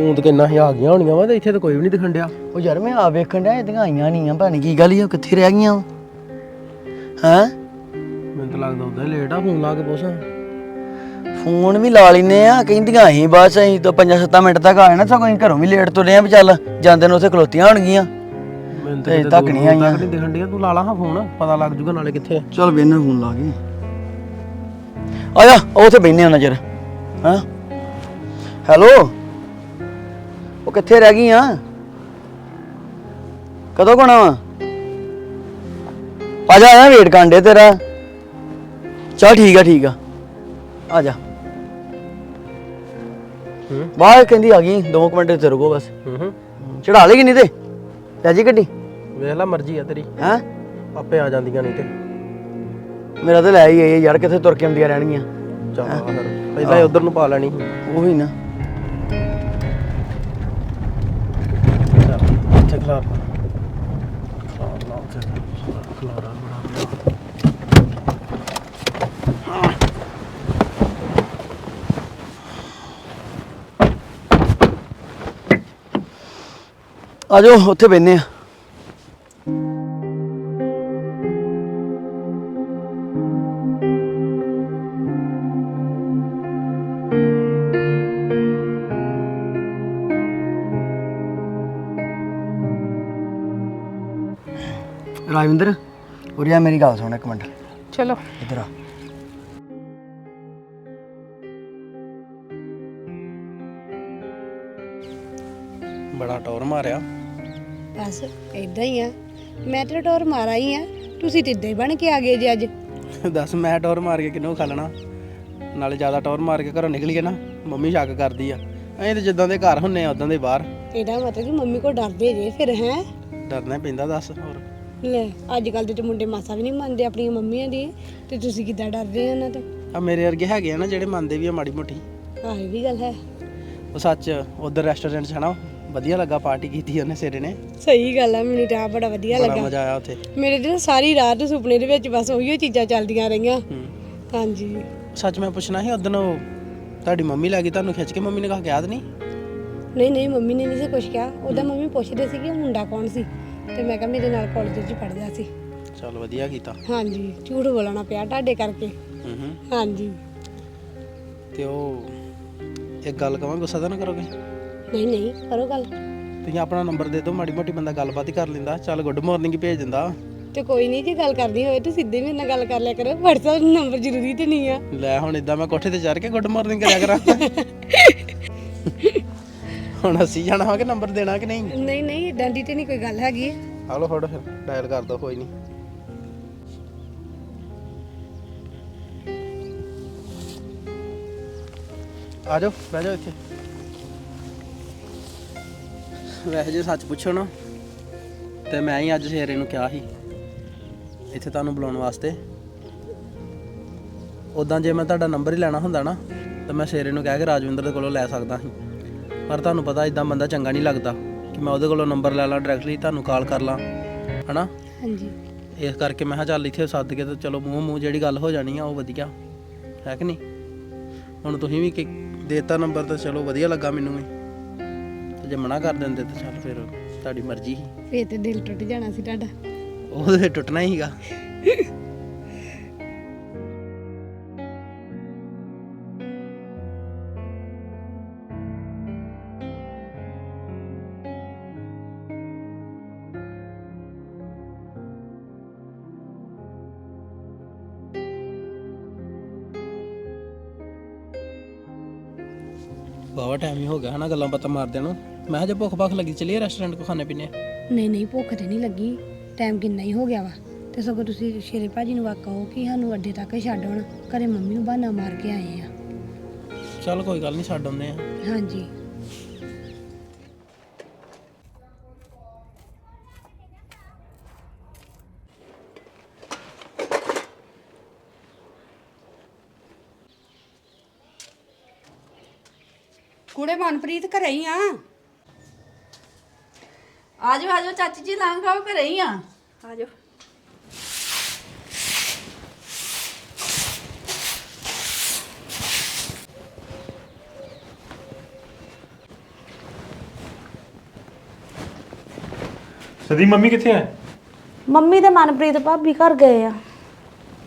ਤੂੰ ਤਾਂ ਕਿੰਨਾ ਹੀ ਆ ਗਈਆਂ ਹੋਣੀਆਂ ਵਾ ਤੇ ਇੱਥੇ ਤਾਂ ਕੋਈ ਵੀ ਨਹੀਂ ਦਿਖਣ ਡਿਆ। ਉਹ ਯਾਰ ਮੈਂ ਆ ਵੇਖਣ ਡਿਆ ਇਹਦੀਆਂ ਆਈਆਂ ਨਹੀਂ ਆ ਪਤਾ ਨੀ ਕੀ ਗੱਲ ਈ ਉਹ ਕਿੱਥੇ ਰਹਿ ਗਈਆਂ ਹਾਂ? ਮੈਨੂੰ ਤਾਂ ਲੱਗਦਾ ਉਦਾਂ ਲੇਟ ਆ ਫੋਨ ਲਾ ਕੇ ਪੁੱਛਾਂ। ਫੋਨ ਵੀ ਲਾ ਲੈਨੇ ਆ ਕਹਿੰਦੀਆਂ ਅਸੀਂ ਬਸ ਅਸੀਂ ਤਾਂ 5-7 ਮਿੰਟ ਤੱਕ ਆ ਜਾਣਾ ਸਗੋਂ ਅਸੀਂ ਘਰੋਂ ਵੀ ਲੇਟ ਤੁਰੇ ਆ ਵੀ ਚੱਲ ਜਾਂਦੇ ਨੂੰ ਉੱਥੇ ਖਲੋਤੀਆਂ ਹੋਣਗੀਆਂ। ਮੈਨੂੰ ਤੇ ਤਾਂ ਤੱਕ ਕਿਤੇ ਨਹੀਂ ਦੂਰ ਆਈਆਂ। ਤੱਕ ਨਹੀਂ ਦਿਖਣ ਡਿਆ ਤੂੰ ਲਾ ਲਾ ਹਾਂ ਫੋਨ ਪਤਾ ਲੱਗ ਜੂਗਾ ਨਾਲੇ ਕਿੱਥੇ ਆ। ਚੱਲ ਵੇਨੇ ਫੋਨ ਲਾ ਕੇ। ਆ ਜਾ ਉਹ ਉੱਥੇ ਬੈਨੇ ਆ ਨਜ਼ਰ ਹਾਂ? ਹੈਲੋ ਉਹ ਕਿੱਥੇ ਰਹਿ ਗਈਆਂ? ਕਦੋਂ ਕੋਣਾ ਵਾ ਆ ਜਾ ਆ ਵੇਟ ਕਾਂਡੇ ਤੇਰਾ। ਚੱਲ ਠੀਕ ਆ ਠੀਕ ਆ। ਆ ਜਾ। ਹੂੰ। ਬਾਹਰ ਕਹਿੰਦੀ ਆ ਗਈ 2 ਮਿੰਟ ਤੇ ਰੁਕੋ ਬਸ। ਹੂੰ ਹੂੰ। ਚੜਾ ਲੇਗੀ ਨਹੀਂ ਤੇ? ਲੈ ਜੀ ਗੱਡੀ। ਵੇਖ ਲੈ ਮਰਜ਼ੀ ਆ ਤੇਰੀ। ਹੈਂ? ਆਪੇ ਆ ਜਾਂਦੀਆਂ ਨਹੀਂ ਤੇ। ਮੇਰਾ ਤੇ ਲੈ ਹੀ ਆਈ ਯਾਰ ਕਿੱਥੇ ਤੁਰ ਕੇ ਆਉਂਦੀਆਂ ਰਹਿਣਗੀਆਂ। ਚੱਲ ਆ ਫਿਰ। ਪਹਿਲਾਂ ਉਧਰ ਨੂੰ ਪਾ ਲੈਣੀ ਸੀ। ਉਹੀ ਨਾ। ਖਲਾਰ ਖਲਾਰ ਲਾ ਉੱਥੇ ਖਲਾਰਾ ਬੜਾ ਪਿਆ। ਆ ਜਾਓ ਉੱਥੇ ਬੈਨੇ ਆ ਉਰਿਆ ਮੇਰੀ ਗੱਲ ਸੁਣ ਇੱਕ ਮਿੰਟ। ਚਲੋ। ਇੱਧਰ ਆ। ਬੜਾ ਟੌਰ ਮਾਰਿਆ। ਬਸ ਇਦਾਂ ਹੀ ਆ। ਮੈਂ ਤੇ ਟੋਰ ਮਾਰਾ ਹੀ ਆ। ਤੁਸੀਂ ਤੇ ਇਦਾਂ ਹੀ ਬਣ ਕੇ ਆ ਗਏ ਜੀ ਅੱਜ। ਦੱਸ ਮੈਂ ਟੌਰ ਮਾਰ ਕੇ ਕਿਹਨੂੰ ਖਾ ਲੈਣਾ ਨਾਲੇ ਜ਼ਿਆਦਾ ਟੌਰ ਮਾਰ ਕੇ ਘਰੋਂ ਨਿਕਲ ਗਏ ਨਾ ਮੰਮੀ ਸ਼ੱਕ ਕਰਦੀ ਆ। ਐਂ ਤੇ ਜਿੱਦਾਂ ਦੇ ਘਰ ਹੁੰਨੇ ਆ ਉਦਾਂ ਦੇ ਬਾਹਰ। ਇਹਦਾ ਮਤਲਬ ਕਿ ਮੰਮੀ ਕੋ ਡਰਦੇ ਜੇ ਫਿਰ ਹੈ? ਡਰਨਾ ਹੀ ਪੈਂਦਾ ਦੱਸ ਹੋਰ। ਲੈ ਅੱਜ ਕੱਲ ਦੇ ਤੇ ਮੁੰਡੇ ਮਾਸਾ ਵੀ ਨਹੀਂ ਮੰਨਦੇ ਆਪਣੀਆਂ ਮੰਮੀਆਂ ਦੀ। ਤੇ ਤੁਸੀਂ ਕਿੱਦਾਂ ਡਰਦੇ ਹੋ ਉਹਨਾਂ ਤੋਂ? ਆ ਮੇਰੇ ਵਰਗੇ ਹੈਗੇ ਆ ਨਾ ਜਿਹੜੇ ਮੰਨਦੇ ਵੀ ਆ ਮਾੜੀ ਮੋਟੀ। ਆਹ ਇਹ ਵੀ ਗੱਲ ਹੈ। ਉਹ ਸੱਚ ਉਧਰ ਰੈਸਟੋਰੈਂਟ 'ਚ ਹਨਾ ਵਧੀਆ ਲੱਗਾ ਪਾਰਟੀ ਕੀਤੀ ਉਹਨੇ ਸਿਰੇ ਨੇ। ਸਹੀ ਗੱਲ ਆ ਮੈਨੂੰ ਤਾਂ ਆਪ ਬੜਾ ਵਧੀਆ ਬੜਾ ਲੱਗਾ। ਮਜ਼ਾ ਆਇਆ ਉੱਥੇ। ਮੇਰੇ ਤੇ ਨਾ ਸਾਰੀ ਰਾਤ ਸੁਪਨੇ ਦੇ ਵਿੱਚ ਬਸ ਉਹੀਓ ਚੀਜ਼ਾਂ ਚੱਲਦੀਆਂ ਰਹੀਆਂ। ਹੂੰ। ਹਾਂਜੀ। ਸੱਚ ਮੈਂ ਪੁੱਛਣਾ ਸੀ ਉਦੋਂ ਉਹ ਤੁਹਾਡੀ ਮੰਮੀ ਲੈ ਗਈ ਤੁਹਾਨੂੰ ਖਿੱਚ ਕੇ ਮੰਮੀ ਨੇ ਕਹਾ ਯਾਦ ਨਹੀਂ? ਨਹੀਂ ਨਹੀਂ ਮੰਮੀ ਨੇ ਨਹੀਂ ਸੀ ਕੁਛ ਕਿਹਾ। ਉਹਦਾ ਮੰਮੀ ਪੁੱਛਦੇ ਸੀ ਕਿ ਮੁੰਡਾ ਕੌਣ ਸੀ? ਤੇ ਮੈਂ ਕਿਹਾ ਮੇਰੇ ਨਾਲ ਕਾਲਜ ਵਿੱਚ ਪੜ੍ਹਦਾ ਸੀ। ਚਲ ਵਧੀਆ ਕੀਤਾ। ਹਾਂਜੀ ਝੂਠ ਬੋਲਣਾ ਪਿਆ ਤੁਹਾਡੇ ਕਰਕੇ। ਹੂੰ ਹੂੰ। ਹਾਂਜੀ। ਤੇ ਉਹ ਇੱਕ ਗੱਲ ਕਹਾਂ ਗੁੱਸਾ ਤਾਂ ਨਾ ਕਰੋਗੇ? ਨਹੀਂ ਨਹੀਂ ਕਰੋ ਗੱਲ। ਤੁਸੀਂ ਆਪਣਾ ਨੰਬਰ ਦੇ ਦਿਓ ਮਾੜੀ ਮੋਟੀ ਬੰਦਾ ਗੱਲਬਾਤ ਹੀ ਕਰ ਲੈਂਦਾ। ਚੱਲ ਗੁੱਡ ਮਾਰਨਿੰਗ ਹੀ ਭੇਜ ਦਿੰਦਾ। ਤੇ ਕੋਈ ਨਹੀਂ ਜੇ ਗੱਲ ਕਰਨੀ ਹੋਵੇ ਤਾਂ ਸਿੱਧੇ ਮੇਰੇ ਨਾਲ ਗੱਲ ਕਰ ਲਿਆ ਕਰੋ। WhatsApp ਨੰਬਰ ਜ਼ਰੂਰੀ ਤੇ ਨਹੀਂ ਆ। ਲੈ ਹੁਣ ਇਦਾਂ ਮੈਂ ਕੋਠੇ ਤੇ ਚੜ ਕੇ ਗੁੱਡ ਮਾਰਨਿੰਗ ਕਰਿਆ ਕਰਾਂ। ਹੁਣ ਅਸੀਂ ਜਾਣਾ ਵਾ ਕਿ ਨੰਬਰ ਦੇਣਾ ਕਿ ਨਹੀਂ? ਨਹੀਂ ਨਹੀਂ ਇਦਾਂ ਦੀ ਤੇ ਨਹੀਂ ਕੋਈ ਗੱਲ ਹੈਗੀ। ਲਓ ਫੜੋ ਫਿਰ ਡਾਇਲ ਕਰ ਦੋ ਕੋਈ ਨਹੀਂ। ਆ ਜਾਓ ਬਹਿ ਜਾਓ ਇੱਥੇ। ਵੈਸੇ ਜੇ ਸੱਚ ਪੁੱਛੋ ਨਾ ਤੇ ਮੈਂ ਹੀ ਅੱਜ ਸ਼ੇਰੇ ਨੂੰ ਕਿਹਾ ਸੀ ਇੱਥੇ ਤੁਹਾਨੂੰ ਬੁਲਾਉਣ ਵਾਸਤੇ। ਉਦਾਂ ਜੇ ਮੈਂ ਤੁਹਾਡਾ ਨੰਬਰ ਹੀ ਲੈਣਾ ਹੁੰਦਾ ਨਾ ਤਾਂ ਮੈਂ ਸ਼ੇਰੇ ਨੂੰ ਕਹਿ ਕੇ ਰਾਜਵਿੰਦਰ ਦੇ ਕੋਲੋਂ ਲੈ ਸਕਦਾ ਸੀ। ਪਰ ਤੁਹਾਨੂੰ ਪਤਾ ਇਦਾਂ ਬੰਦਾ ਚੰਗਾ ਨਹੀਂ ਲੱਗਦਾ ਕਿ ਮੈਂ ਉਹਦੇ ਕੋਲੋਂ ਨੰਬਰ ਲੈ ਲਾਂ ਡਾਇਰੈਕਟਲੀ ਤੁਹਾਨੂੰ ਕਾਲ ਕਰ ਲਾਂ ਹਨਾ? ਹਾਂਜੀ। ਇਸ ਕਰਕੇ ਮੈਂ ਕਿਹਾ ਚੱਲ ਇੱਥੇ ਸੱਦ ਕੇ ਤੇ ਚਲੋ ਮੂੰਹ ਮੂੰਹ ਜਿਹੜੀ ਗੱਲ ਹੋ ਜਾਣੀ ਆ ਉਹ ਵਧੀਆ। ਹੈ ਕਿ ਨਹੀਂ? ਹੁਣ ਤੁਸੀਂ ਵੀ ਕਿ ਦੇਤਾ ਨੰਬਰ ਤਾਂ ਚਲੋ ਵਧੀਆ ਲੱਗਾ ਮੈਨੂੰ ਵੀ। ਤੇ ਜੇ ਮਨਾ ਕਰ ਦਿੰਦੇ ਤਾਂ ਚੱਲ ਫਿਰ ਤੁਹਾਡੀ ਮਰਜ਼ੀ ਸੀ। ਫੇਰ ਤੇ ਦਿਲ ਟੁੱਟ ਜਾਣਾ ਸੀ ਤੁਹਾਡਾ। ਉਹ ਤੇ ਟੁੱਟਣਾ ਹੀ ਟਾਈਮ ਹੀ ਹੋ ਗਿਆ ਹਨਾ ਗੱਲਾਂ ਬਾਤਾਂ ਮਾਰਦਿਆਂ ਨੂੰ। ਮੈਂ ਜੇ ਭੁੱਖ ਭਾਖ ਲੱਗੀ ਚਲੀਏ ਰੈਸਟੋਰੈਂਟ ਕੋ ਖਾਣੇ ਪੀਣੇ। ਨਹੀਂ ਨਹੀਂ ਭੁੱਖ ਤੇ ਨਹੀਂ ਲੱਗੀ। ਟਾਈਮ ਕਿੰਨਾ ਹੀ ਹੋ ਗਿਆ ਵਾ। ਤੇ ਸਗੋਂ ਤੁਸੀਂ ਸ਼ੇਰੇ ਭਾਜੀ ਨੂੰ ਵਾਕਾ ਕਿ ਸਾਨੂੰ ਅੱਡੇ ਤੱਕ ਹੀ ਛੱਡ ਆਉਣ। ਘਰੇ ਮੰਮੀ ਨੂੰ ਬਹਾਨਾ ਮਾਰ ਕੇ ਆਏ ਆ। ਚੱਲ ਕੋਈ ਗੱਲ ਨਹੀਂ ਛੱਡ ਆਉਂਦੇ ਆ। ਹਾਂਜੀ। ਮਨਪ੍ਰੀਤ ਘਰੇ ਹੀ ਆ। ਆਜੋ ਆਜੋ ਚਾਚੀ ਜੀ ਲੰਘ ਆਓ ਘਰੇ ਹੀ ਆ। ਆਜੋ ਸਦੀ ਮੰਮੀ ਕਿੱਥੇ ਐ ਮੰਮੀ ਤੇ ਮਨਪ੍ਰੀਤ ਭਾਬੀ ਘਰ ਗਏ ਆ।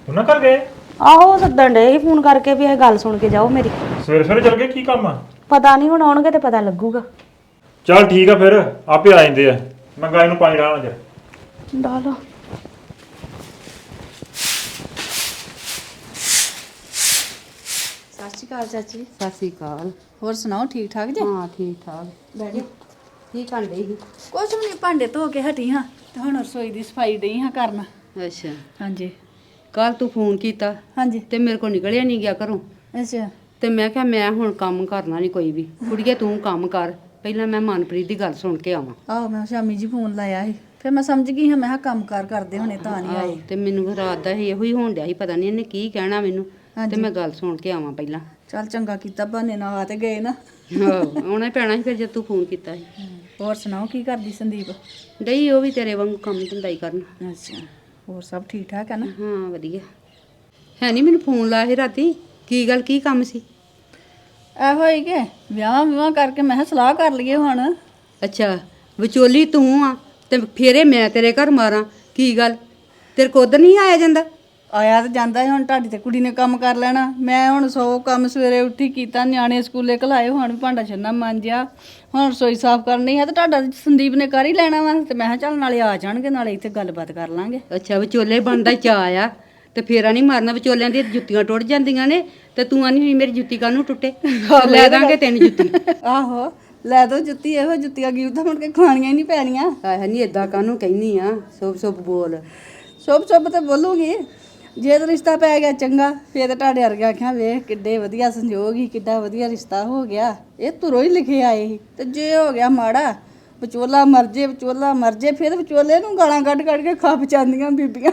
ਉਹਨਾਂ ਘਰ ਗਏ? ਆਹੋ ਸੱਦਣ ਡੇ ਸੀ ਫੋਨ ਕਰਕੇ ਵੀ ਇਹ ਗੱਲ ਸੁਣ ਕੇ ਜਾਓ ਮੇਰੀ। ਸਵੇਰੇ ਸਵੇਰੇ ਚਲ ਗਏ ਕੀ ਕੰਮ ਆ? ਪਤਾ ਨਹੀਂ ਹੁਣ ਆਉਣਗੇ ਤੇ ਪਤਾ ਲੱਗੂਗਾ। ਚੱਲ ਠੀਕ ਆ ਫਿਰ ਆਪੇ ਆ ਜਾਂਦੇ ਆ। ਮੈਂ ਗਾय ਨੂੰ ਪਾਣੀ ਡਾਲਾਂ ਅੱਜ ਡਾਲੋ ਸਤਿ ਸ਼੍ਰੀ ਅਕਾਲ ਚਾਚੀ। ਸਤਿ ਸ਼੍ਰੀ ਅਕਾਲ। ਹੋਰ ਸੁਣਾਓ ਠੀਕ ਠਾਕ ਜੀ? ਹਾਂ ਠੀਕ ਠਾਕ। ਬੈਠੋ ਕੀ ਕਰਦੇ ਸੀ? ਕੁਛ ਵੀ ਨਹੀਂ ਭਾਂਡੇ ਧੋ ਕੇ ਹਟੀ ਹਾਂ। ਤੇ ਹੁਣ ਰਸੋਈ ਦੀ ਸਫ਼ਾਈ ਡਈ ਹਾਂ ਕਰਨ। ਅੱਛਾ। ਹਾਂਜੀ। ਕੱਲ ਤੂੰ ਫੋਨ ਕੀਤਾ ਹਾਂਜੀ। ਤੇ ਮੇਰੇ ਕੋਲ ਨਿਕਲਿਆ ਨਹੀਂ ਗਿਆ ਘਰੋਂ। ਅੱਛਾ। ਤੇ ਮੈਂ ਕਿਹਾ ਮੈਂ ਹੁਣ ਕੰਮ ਕਰਨਾ ਨਹੀਂ ਕੋਈ ਵੀ। ਕੁੜੀਏ ਤੂੰ ਕੰਮ ਕਰ। ਪਹਿਲਾਂ ਮੈਂ ਮਨਪ੍ਰੀਤ ਦੀ ਗੱਲ ਸੁਣ ਕੇ ਆਵਾਂ। ਆਹੋ ਮੈਂ ਸ਼ਾਮੀ ਜੀ ਫੋਨ ਲਾਇਆ ਸੀ। ਫਿਰ ਮੈਂ ਸਮਝ ਗਈ ਹਾਂ ਮੈਂ ਕਿਹਾ ਕੰਮ ਕਾਰ ਕਰਦੇ ਹੋਣੇ ਤਾਂ ਨਹੀਂ ਆਏ। ਤੇ ਮੈਨੂੰ ਫਿਰ ਰਾਤ ਦਾ ਇਹੋ ਹੀ ਹੋਣ ਡਿਆ ਸੀ ਪਤਾ ਨਹੀਂ ਇਹਨੇ ਕੀ ਕਹਿਣਾ ਮੈਨੂੰ। ਤੇ ਮੈਂ ਗੱਲ ਸੁਣ ਕੇ ਆਵਾਂ ਪਹਿਲਾਂ। ਚੱਲ ਚੰਗਾ ਕੀਤਾ ਬਹਾਨੇ ਨਾਲ ਆ ਤੇ ਗਏ ਨਾ। ਹੀ ਪੈਣਾ ਸੀ ਫਿਰ ਜਦ ਤੂੰ ਫੋਨ ਕੀਤਾ ਸੀ। ਹੋਰ ਸੁਣਾਓ ਕੀ ਕਰਦੀ ਸੰਦੀਪ? ਡਈ ਉਹ ਵੀ ਤੇਰੇ ਵਾਂਗੂ ਕੰਮ ਧੰਦਾ ਹੀ ਕਰਨ। ਅੱਛਾ ਹੋਰ ਸਭ ਠੀਕ ਠਾਕ ਹੈ ਨਾ? ਹਾਂ ਵਧੀਆ। ਹੈ ਨਹੀਂ ਮੈਨੂੰ ਫੋਨ ਲਾਇਆ ਸੀ ਰਾਤੀ। ਕੀ ਗੱਲ ਕੀ ਕੰਮ ਸੀ? ਇਹੋ ਹੀ ਕਿ ਵਿਆਹ ਵਿਆਹ ਕਰਕੇ ਮੈਂ ਕਿਹਾ ਸਲਾਹ ਕਰ ਲਈਏ ਹੁਣ। ਅੱਛਾ ਵਿਚੋਲੀ ਤੂੰ ਆ ਤੇ ਫੇਰੇ ਮੈਂ ਤੇਰੇ ਘਰ ਮਾਰਾਂ ਕੀ ਗੱਲ? ਤੇਰੇ ਉਧਰ ਨਹੀਂ ਆਇਆ ਜਾਂਦਾ? ਆਇਆ ਤਾਂ ਜਾਂਦਾ ਸੀ, ਹੁਣ ਤੁਹਾਡੀ ਤੇ ਕੁੜੀ ਨੇ ਕੰਮ ਕਰ ਲੈਣਾ। ਮੈਂ ਹੁਣ ਸੌ ਕੰਮ ਸਵੇਰੇ ਉੱਠੀ ਕੀਤਾ ਨਿਆਣੇ ਸਕੂਲੇ ਘਲਾਏ ਹੁਣ ਵੀ ਭਾਂਡਾ ਛੰਨਾ ਮਾਂਜਿਆ। ਹੁਣ ਰਸੋਈ ਸਾਫ਼ ਕਰਨੀ ਹੈ ਤੇ ਤੁਹਾਡਾ ਸੰਦੀਪ ਨੇ ਕਰ ਹੀ ਲੈਣਾ ਵਾ। ਤੇ ਮੈਂ ਕਿਹਾ ਚੱਲ ਨਾਲੇ ਆ ਜਾਣਗੇ ਨਾਲੇ ਇੱਥੇ ਗੱਲਬਾਤ ਕਰ ਲਾਂਗੇ। ਅੱਛਾ ਵਿਚੋਲੇ ਬਣਦਾ ਚਾਅ ਆ। ਤੇ ਫੇਰਾ ਨਹੀਂ ਮਾਰਨਾ ਵਿਚੋਲਿਆਂ ਦੀਆਂ ਜੁੱਤੀਆਂ ਟੁੱਟ ਜਾਂਦੀਆਂ ਨੇ ਤੇ ਤੂੰ ਆਨੀ ਮੇਰੀ ਜੁੱਤੀ ਕਾਹਨੂੰ ਟੁੱਟੇ? ਲੈ ਦਾਂਗੇ ਤੈਨੂੰ ਜੁੱਤੀ। ਆਹੋ ਲੈ ਦੋ ਜੁੱਤੀ ਇਹੋ ਜੁੱਤੀਆਂ ਕੀ ਤਾਂ ਮੁੜ ਕੇ ਖਾਣੀਆਂ ਹੀ ਨਹੀਂ ਪੈਣੀਆਂ। ਆਹ ਨਹੀਂ ਏਦਾਂ ਕਾਹਨੂੰ ਕਹਿਨੀ ਆ? ਸੁਭ ਸੁਭ ਬੋਲ। ਸ਼ੁਭ ਸ਼ੁਭ ਤੇ ਬੋਲੂਗੀ। ਜੇ ਤਾਂ ਰਿਸ਼ਤਾ ਪੈ ਗਿਆ ਚੰਗਾ ਫੇਰ ਤਾਂ ਤੁਹਾਡੇ ਵਰਗਾ ਆਖਿਆ ਵੇਖ ਕਿੱਡੇ ਵਧੀਆ ਸੰਜੋਗ ਹੀ ਕਿੱਡਾ ਵਧੀਆ ਰਿਸ਼ਤਾ ਹੋ ਗਿਆ। ਇਹ ਤੁਰੋ ਹੀ ਲਿਖੇ ਆਏ ਤੇ ਜੇ ਹੋ ਗਿਆ ਮਾੜਾ ਵਿਚੋਲਾ ਮਰ ਜੇ ਵਿਚੋਲਾ ਮਰ ਜੇ ਫਿਰ ਵਿਚੋਲੇ ਨੂੰ ਗਾਲਾਂ ਕੱਢ ਕੱਢ ਕੇ ਖੱਪ ਜਾਂਦੀਆਂ ਬੀਬੀਆਂ।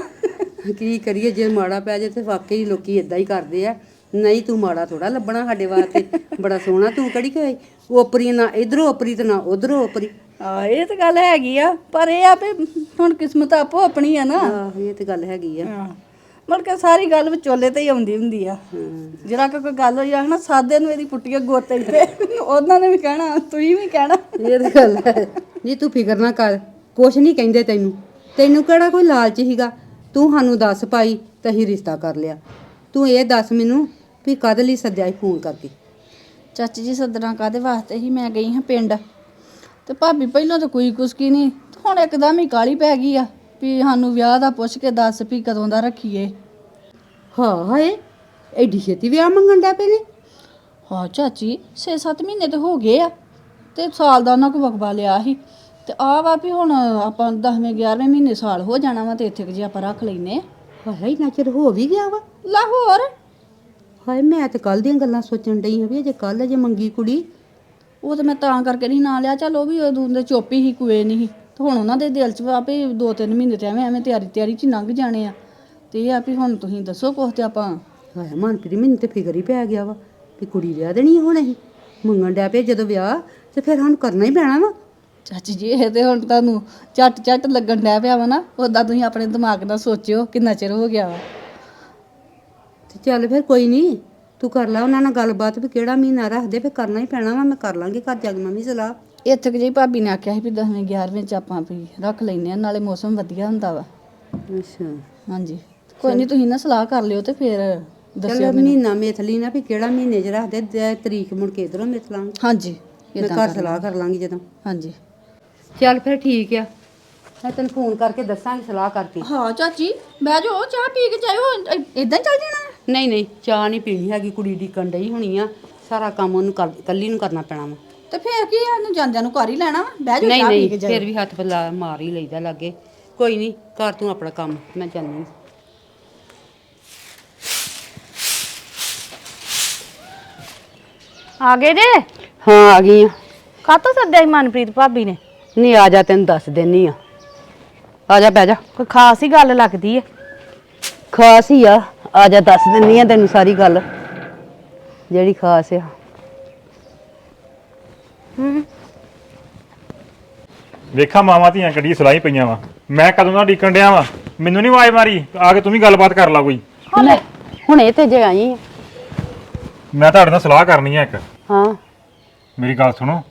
ਕੀ ਕਰੀਏ ਜੇ ਮਾੜਾ ਪੈ ਜੇ ਤੇ ਵਾਕਈ ਲੋਕੀ ਏਦਾਂ ਹੀ ਕਰਦੇ ਆ। ਨਹੀਂ ਤੂੰ ਮਾੜਾ ਥੋੜਾ ਲੱਭਣਾ ਸਾਡੇ ਵਾਸਤੇ ਬੜਾ ਸੋਹਣਾ ਤੂੰ ਕਿਹੜੀ ਕੋਈ ਓਪਰੀ ਨਾ ਇਧਰੋਂ ਓਪਰੀ ਤੇ ਨਾ ਉਧਰੋਂ ਓਪਰੀ। ਆ ਇਹ ਤਾਂ ਗੱਲ ਹੈਗੀ ਆ ਪਰ ਇਹ ਆ ਵੀ ਹੁਣ ਕਿਸਮਤ ਆਪੋ ਆਪਣੀ ਆ ਨਾ। ਆਹ ਇਹ ਤੇ ਗੱਲ ਹੈਗੀ ਆ। ਹਾਂ। ਮੁੜ ਕੇ ਸਾਰੀ ਗੱਲ ਵਿਚੋਲੇ ਤੇ ਹੀ ਆਉਂਦੀ ਹੁੰਦੀ ਆ। ਜਿਹੜਾ ਕਿ ਕੋਈ ਗੱਲ ਹੋਈ ਆ ਨਾ ਸਾਦੇ ਨੂੰ ਇਹਦੀ ਪੁੱਟੀਏ ਗੋਤੇ ਤੇ ਉਹਨਾਂ ਨੇ ਵੀ ਕਹਿਣਾ ਤੁਸੀਂ ਵੀ ਕਹਿਣਾ। ਇਹ ਤਾਂ ਗੱਲ ਹੈ। ਨਹੀਂ ਤੂੰ ਫਿਕਰ ਨਾ ਕਰ ਕੁਛ ਨਹੀਂ ਕਹਿੰਦੇ ਤੈਨੂੰ। ਤੈਨੂੰ ਕਿਹੜਾ ਕੋਈ ਲਾਲਚ ਹੀਗਾ ਤੂੰ ਸਾਨੂੰ ਦੱਸ ਪਾਈ ਤਾਂ ਅਸੀਂ ਰਿਸ਼ਤਾ ਕਰ ਲਿਆ। ਤੂੰ ਇਹ ਦੱਸ ਮੈਨੂੰ ਵੀ ਕਦ ਲਈ ਸੱਦਿਆ ਸੀ ਫੋਨ ਕਰਕੇ? ਚਾਚੀ ਜੀ ਸੱਦਣਾ ਕਾਦੇ ਵਾਸਤੇ ਹੀ ਮੈਂ ਗਈ ਹਾਂ ਪਿੰਡ। ਤੇ ਭਾਬੀ ਪਹਿਲਾਂ ਤਾਂ ਕੋਈ ਕੁਸਕੀ ਨਹੀਂ ਹੁਣ ਇੱਕਦਮ ਹੀ ਕਾਲੀ ਪੈ ਗਈ ਆ। ਵੀ ਸਾਨੂੰ ਵਿਆਹ ਦਾ ਪੁੱਛ ਕੇ ਦੱਸ ਵੀ ਕਦੋਂ ਦਾ ਰੱਖੀਏ। ਹਾਂ ਹਾਏ ਐਡੀ ਛੇਤੀ ਵਿਆਹ ਮੰਗਣ ਡਿਆ ਪਏ ਨੇ। ਹਾਂ ਚਾਚੀ 6-7 ਮਹੀਨੇ ਤੇ ਹੋ ਗਏ ਆ ਤੇ ਸਾਲ ਦਾ ਉਹਨਾਂ ਕੋ ਵਕਬਾ ਲਿਆ ਸੀ। ਤੇ ਆ ਵਾ ਵੀ ਹੁਣ ਆਪਾਂ 10ਵੇਂ 11ਵੇਂ ਮਹੀਨੇ ਸਾਲ ਹੋ ਜਾਣਾ ਵਾ ਤੇ ਇੱਥੇ ਕੁ ਜੇ ਆਪਾਂ ਰੱਖ ਲੈਨੇ ਹਾਏ ਇੰਨਾ ਚਿਰ ਹੋ ਵੀ ਗਿਆ ਵਾ। ਲਾਹੌਰ ਹਾਏ ਮੈਂ ਤੇ ਕੱਲ ਦੀਆਂ ਗੱਲਾਂ ਸੋਚਣ ਡਈ ਹਾਂ ਵੀ ਅਜੇ ਕੱਲ ਜੇ ਮੰਗੀ ਕੁੜੀ। ਉਹ ਤਾਂ ਮੈਂ ਤਾਂ ਕਰਕੇ ਨਹੀਂ ਨਾਂ ਲਿਆ ਚੱਲ ਉਹ ਵੀ ਉਦੋਂ ਦੇ ਚੋਪੀ ਹੀ ਕੁਏ ਨਹੀਂ ਸੀ। ਤੇ ਹੁਣ ਉਹਨਾਂ ਦੇ ਦਿਲ 'ਚ ਵਾ ਵੀ ਦੋ ਤਿੰਨ ਮਹੀਨੇ ਤੇ ਐਵੇਂ ਐਵੇਂ ਤਿਆਰੀ ਤਿਆਰੀ 'ਚ ਹੀ ਲੰਘ ਜਾਣੇ ਆ। ਤੇ ਇਹ ਆ ਵੀ ਹੁਣ ਤੁਸੀਂ ਦੱਸੋ ਕੁਛ ਤੇ ਆਪਾਂ ਹਾਏ ਮਨਪ੍ਰੀਤ ਮੈਨੂੰ ਤੇ ਫਿਕਰ ਹੀ ਪੈ ਗਿਆ ਵਾ ਵੀ ਕੁੜੀ ਵਿਆਹ ਦੇਣੀ ਆ ਹੁਣ ਅਸੀਂ। ਮੰਗਣ ਡਿਆ ਪਏ ਜਦੋਂ ਵਿਆਹ ਤੇ ਫਿਰ ਸਾਨੂੰ ਕਰਨਾ ਹੀ ਪੈਣਾ ਵਾ। ਚਾਚੀ ਜੀ ਇਹ ਤੇ ਹੁਣ ਤੁਹਾਨੂੰ ਝੱਟ ਝੱਟ ਲੱਗਣ ਡਿਆ ਪਿਆ ਵਾ ਨਾ। ਉਦਾਂ ਤੁਸੀਂ ਆਪਣੇ ਦਿਮਾਗ ਨਾਲ ਸੋਚਿਓ ਕਿੰਨਾ ਚਿਰ ਹੋ ਗਿਆ ਵਾ। ਤੇ ਚੱਲ ਫਿਰ ਕੋਈ ਨਹੀਂ ਤੂੰ ਕਰ ਲੈ ਉਹਨਾਂ ਨਾਲ ਗੱਲਬਾਤ ਵੀ ਕਿਹੜਾ ਮਹੀਨਾ ਰੱਖਦੇ ਫਿਰ ਕਰਨਾ ਹੀ ਪੈਣਾ ਵਾ ਮੈਂ ਕਰ ਲਾਂਗੀ ਘਰ ਜਾ ਕੇ ਮੰਮੀ ਸਲਾਹ। ਇੱਥੇ ਕੁ ਜਿਹੀ ਭਾਬੀ ਨੇ ਆਖਿਆ ਸੀ ਵੀ 10ਵੇਂ 11ਵੇਂ 'ਚ ਆਪਾਂ ਵੀ ਰੱਖ ਲੈਨੇ ਆ ਨਾਲੇ ਮੌਸਮ ਵਧੀਆ ਹੁੰਦਾ ਵਾ। ਅੱਛਾ। ਹਾਂਜੀ। ਕੋਈ ਨਹੀਂ ਤੁਸੀਂ ਨਾ ਸਲਾਹ ਕਰ ਲਿਓ ਤੇ ਫਿਰ ਦੱਸਿਓ ਚੱਲ ਮਹੀਨਾ ਮੇਥਲੀ ਨਾ ਵੀ ਕਿਹੜਾ ਮਹੀਨੇ 'ਚ ਰੱਖਦੇ ਤੇ ਤਰੀਕ ਮੁੜ ਕੇ ਇਧਰੋਂ ਮਿਥ ਲਾਂਗੇ। ਹਾਂਜੀ ਮੈਂ ਏਦਾਂ ਘਰ ਸਲਾਹ ਕਰ ਲਾਂਗੀ ਜਦੋਂ। ਹਾਂਜੀ। ਚੱਲ ਫਿਰ ਠੀਕ ਆ। ਮੈਂ ਤੈਨੂੰ ਫੋਨ ਕਰਕੇ ਦੱਸਾਂਗੀ ਸਲਾਹ ਕਰਕੇ ਹਾਂ ਚਾਚੀ ਬਹਿ ਜਾਓ ਚਾਹ ਪੀ ਕੇ ਜਾਇਓ। ਇਦਾਂ ਚੱਲ ਜਾਣਾ? ਨਹੀਂ ਨਹੀਂ ਚਾਹ ਨਹੀਂ ਪੀਣੀ ਹੈਗੀ ਕੁੜੀ ਦੀ ਕੰਡਈ ਹੋਣੀ ਆ। ਸਾਰਾ ਕੰਮ ਉਹਨੂੰ ਕਰ ਕੱਲੀ ਨੂੰ ਕਰਨਾ ਪੈਣਾ ਵਾ। ਤੇ ਫਿਰ ਕੀ ਆ ਇਹਨੂੰ ਜਾਂਦਿਆਂ ਨੂੰ ਘਰ ਹੀ ਲੈਣਾ ਵਾ ਬਹਿ ਜਾਓ ਨਹੀਂ ਚਾਹ ਪੀ ਨਹੀਂ ਜਾਇਓ। ਫਿਰ ਵੀ ਹੱਥ ਪਲਾ ਮਾਰ ਹੀ ਲਈਦਾ ਲੱਗੇ। ਕੋਈ ਨਹੀਂ ਕਰ ਤੂੰ ਆਪਣਾ ਕੰਮ ਮੈਂ ਜਾਣੀ ਆ। ਗਏ ਜੇ? ਹਾਂ ਆ ਗਈ ਆ। ਕਾਤੋਂ ਸੱਦਿਆ ਸੀ ਮਨਪ੍ਰੀਤ ਭਾਬੀ ਨੇ? ਨਹੀਂ ਆ ਜਾ ਤੈਨੂੰ ਦੱਸ ਦੇਣੀ ਆ। ਆ ਜਾ ਬਹਿ ਜਾ। ਕੋਈ ਖਾਸ ਹੀ ਗੱਲ ਲੱਗਦੀ ਹੈ ਖਾਸ ਹੀ ਆ। ਆ ਜਾ ਦੱਸ ਦਿੰਨੀ ਆ ਤੈਨੂੰ ਸਾਰੀ ਗੱਲ। ਜਿਹੜੀ ਖਾਸ ਆ। ਵੇਖਾਂ ਮਾਵਾਂ ਧੀਆਂ ਕੱਢੀ ਸਲਾਈ ਪਈਆਂ ਵਾ। ਮੈਂ ਕਦੋਂ ਦਾ ਡੀਕਣ ਡਿਆ ਵਾ? ਮੈਨੂੰ ਨਹੀਂ ਆਵਾਜ਼ ਮਾਰੀ। ਆ ਕੇ ਤੂੰ ਵੀ ਗੱਲਬਾਤ ਕਰ ਲਾ ਕੋਈ। ਹੁਣ ਇਹ ਤੇ ਜੇ ਆਈ ਆ। ਮੈਂ ਤੁਹਾਡੇ ਨਾਲ ਸਲਾਹ ਕਰਨੀ ਆ ਇੱਕ। ਹਾਂ। ਮੇਰੀ ਗੱਲ ਸੁਣੋ।